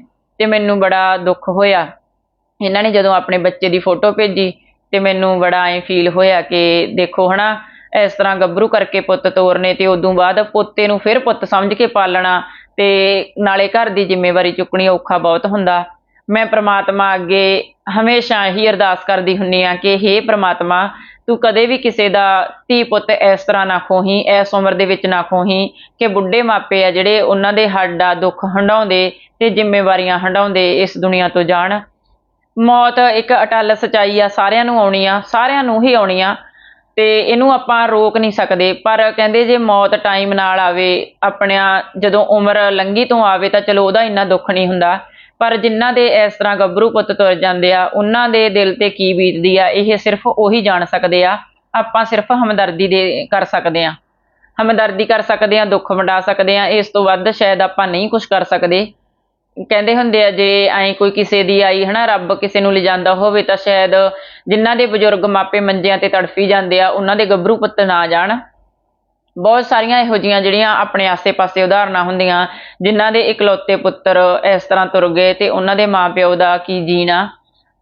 ਤੇ ਮੈਨੂੰ ਬੜਾ ਦੁੱਖ ਹੋਇਆ। ਇਹਨਾਂ ਨੇ ਜਦੋਂ ਆਪਣੇ ਬੱਚੇ ਦੀ ਫੋਟੋ ਭੇਜੀ ਤੇ ਮੈਨੂੰ ਬੜਾ ਐ ਫੀਲ ਹੋਇਆ ਕਿ ਦੇਖੋ ਹਨਾ, ਇਸ ਤਰ੍ਹਾਂ ਗੱਭਰੂ ਕਰਕੇ ਪੁੱਤ ਤੋਰਨੇ ਤੇ ਉਦੋਂ ਬਾਅਦ ਪੋਤੇ ਨੂੰ ਫਿਰ ਪੁੱਤ ਸਮਝ ਕੇ ਪਾਲਣਾ ਤੇ ਨਾਲੇ ਘਰ ਦੀ ਜ਼ਿੰਮੇਵਾਰੀ ਚੁੱਕਣੀ ਔਖਾ ਬਹੁਤ ਹੁੰਦਾ। ਮੈਂ ਪ੍ਰਮਾਤਮਾ ਅੱਗੇ ਹਮੇਸ਼ਾ ਹੀ ਅਰਦਾਸ ਕਰਦੀ ਹੁੰਨੀ ਆ ਕਿ, ਹੇ ਪ੍ਰਮਾਤਮਾ, ਤੂੰ ਕਦੇ ਵੀ ਕਿਸੇ ਦਾ ਧੀ ਪੁੱਤ ਇਸ ਤਰ੍ਹਾਂ ਨਾ ਖੋਹੀ, ਇਸ ਉਮਰ ਦੇ ਵਿੱਚ ਨਾ ਖੋਹੀ ਕਿ ਬੁੱਢੇ ਮਾਪੇ ਆ ਜਿਹੜੇ ਉਹਨਾਂ ਦੇ ਹੱਡਾ ਦੁੱਖ ਹੰਡਾਉਂਦੇ ਤੇ ਜ਼ਿੰਮੇਵਾਰੀਆਂ ਹੰਡਾਉਂਦੇ ਇਸ ਦੁਨੀਆ ਤੋਂ ਜਾਣ। ਮੌਤ ਇੱਕ ਅਟਲ ਸਚਾਈ ਆ, ਸਾਰਿਆਂ ਨੂੰ ਆਉਣੀ ਆ, ਸਾਰਿਆਂ ਨੂੰ ਹੀ ਆਉਣੀ ਆ। ਤੇ ਇਹਨੂੰ ਆਪਾਂ ਰੋਕ ਨਹੀਂ ਸਕਦੇ। ਪਰ ਕਹਿੰਦੇ ਜੇ ਮੌਤ ਟਾਈਮ ਨਾਲ ਆਵੇ, ਆਪਣਿਆਂ ਜਦੋਂ ਉਮਰ ਲੰਘੀ ਤੋਂ ਆਵੇ ਤਾਂ ਚਲੋ ਉਹਦਾ ਇੰਨਾ ਦੁੱਖ ਨਹੀਂ ਹੁੰਦਾ। ਪਰ ਜਿਨ੍ਹਾਂ ਦੇ ਇਸ ਤਰ੍ਹਾਂ ਗੱਭਰੂ ਪੁੱਤ ਤੁਰ ਜਾਂਦੇ ਆ, ਉਹਨਾਂ ਦੇ ਦਿਲ ਤੇ ਕੀ ਬੀਤਦੀ ਆ, ਇਹ ਸਿਰਫ ਉਹੀ ਜਾਣ ਸਕਦੇ ਆ। ਆਪਾਂ ਸਿਰਫ ਹਮਦਰਦੀ ਦੇ ਕਰ ਸਕਦੇ ਆ। ਹਮਦਰਦੀ ਕਰ ਸਕਦੇ ਆ, ਦੁੱਖ ਵੰਡਾ ਸਕਦੇ ਆ, ਇਸ ਤੋਂ ਵੱਧ ਸ਼ਾਇਦ ਆਪਾਂ ਨਹੀਂ ਕੁਝ ਕਰ ਸਕਦੇ। ਕਹਿੰਦੇ ਹੁੰਦੇ ਆ ਜੇ ਐਂ ਕੋਈ ਕਿਸੇ ਦੀ ਆਈ ਹਨਾ ਰੱਬ ਕਿਸੇ ਨੂੰ ਲਿਜਾਂਦਾ ਹੋਵੇ ਤਾਂ ਸ਼ਾਇਦ ਜਿਨ੍ਹਾਂ ਦੇ ਬਜ਼ੁਰਗ ਮਾਪੇ ਮੰਜਿਆਂ ਤੇ ਤੜਫੀ ਜਾਂਦੇ ਆ ਉਹਨਾਂ ਦੇ ਗੱਭਰੂ ਪੁੱਤ ਨਾ ਜਾਣ। ਬਹੁਤ ਸਾਰੀਆਂ ਇਹੋ ਜੀਆਂ ਜਿਹੜੀਆਂ ਆਪਣੇ ਆਸੇ-ਪਾਸੇ ਉਦਾਹਰਨਾਂ ਹੁੰਦੀਆਂ ਜਿਨ੍ਹਾਂ ਦੇ ਇਕਲੌਤੇ ਪੁੱਤਰ ਇਸ ਤਰ੍ਹਾਂ ਤੁਰ ਗਏ ਤੇ ਉਹਨਾਂ ਦੇ ਮਾਪਿਓ ਦਾ ਕੀ ਜੀਣਾ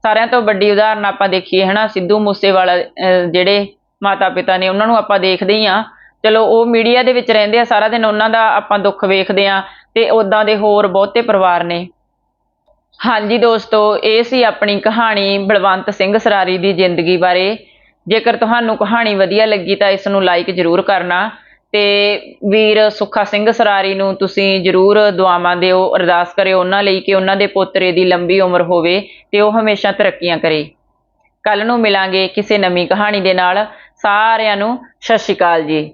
ਸਾਰਿਆਂ ਤੋਂ ਵੱਡੀ ਉਦਾਹਰਨ ਆਪਾਂ ਦੇਖੀਏ ਹਨਾ ਸਿੱਧੂ ਮੂਸੇਵਾਲਾ ਅਹ, ਜਿਹੜੇ ਮਾਤਾ-ਪਿਤਾ ਨੇ ਉਹਨਾਂ ਨੂੰ ਆਪਾਂ ਦੇਖਦੇ ਹੀ ਆ। ਚਲੋ ਉਹ ਮੀਡੀਆ ਦੇ ਵਿੱਚ ਰਹਿੰਦੇ ਆ, ਸਾਰਾ ਦਿਨ ਉਹਨਾਂ ਦਾ ਆਪਾਂ ਦੁੱਖ ਵੇਖਦੇ ਆ ਤੇ ਉਦਾਂ ਦੇ ਹੋਰ ਬਹੁਤੇ ਪਰਿਵਾਰ ਨੇ। ਹਾਂਜੀ ਦੋਸਤੋ, ਇਹ ਸੀ ਆਪਣੀ ਕਹਾਣੀ ਬਲਵੰਤ ਸਿੰਘ ਸਰਾਰੀ ਦੀ ਜ਼ਿੰਦਗੀ ਬਾਰੇ। ਜੇਕਰ ਤੁਹਾਨੂੰ ਕਹਾਣੀ ਵਧੀਆ ਲੱਗੀ ਤਾਂ ਇਸ ਨੂੰ ਲਾਈਕ ਜ਼ਰੂਰ ਕਰਨਾ ਤੇ ਵੀਰ ਸੁੱਖਾ ਸਿੰਘ ਸਰਾਰੀ ਨੂੰ ਤੁਸੀਂ ਜ਼ਰੂਰ ਦੁਆਵਾਂ ਦਿਓ, ਅਰਦਾਸ ਕਰਿਓ ਉਹਨਾਂ ਲਈ ਕਿ ਉਹਨਾਂ ਦੇ ਪੋਤਰੇ ਦੀ ਲੰਬੀ ਉਮਰ ਹੋਵੇ ਤੇ ਉਹ ਹਮੇਸ਼ਾ ਤਰੱਕੀਆਂ ਕਰੇ। ਕੱਲ ਨੂੰ ਮਿਲਾਂਗੇ ਕਿਸੇ ਨਵੀਂ ਕਹਾਣੀ ਦੇ ਨਾਲ। ਸਾਰਿਆਂ ਨੂੰ ਸਤਿ ਸ਼੍ਰੀ ਅਕਾਲ ਜੀ।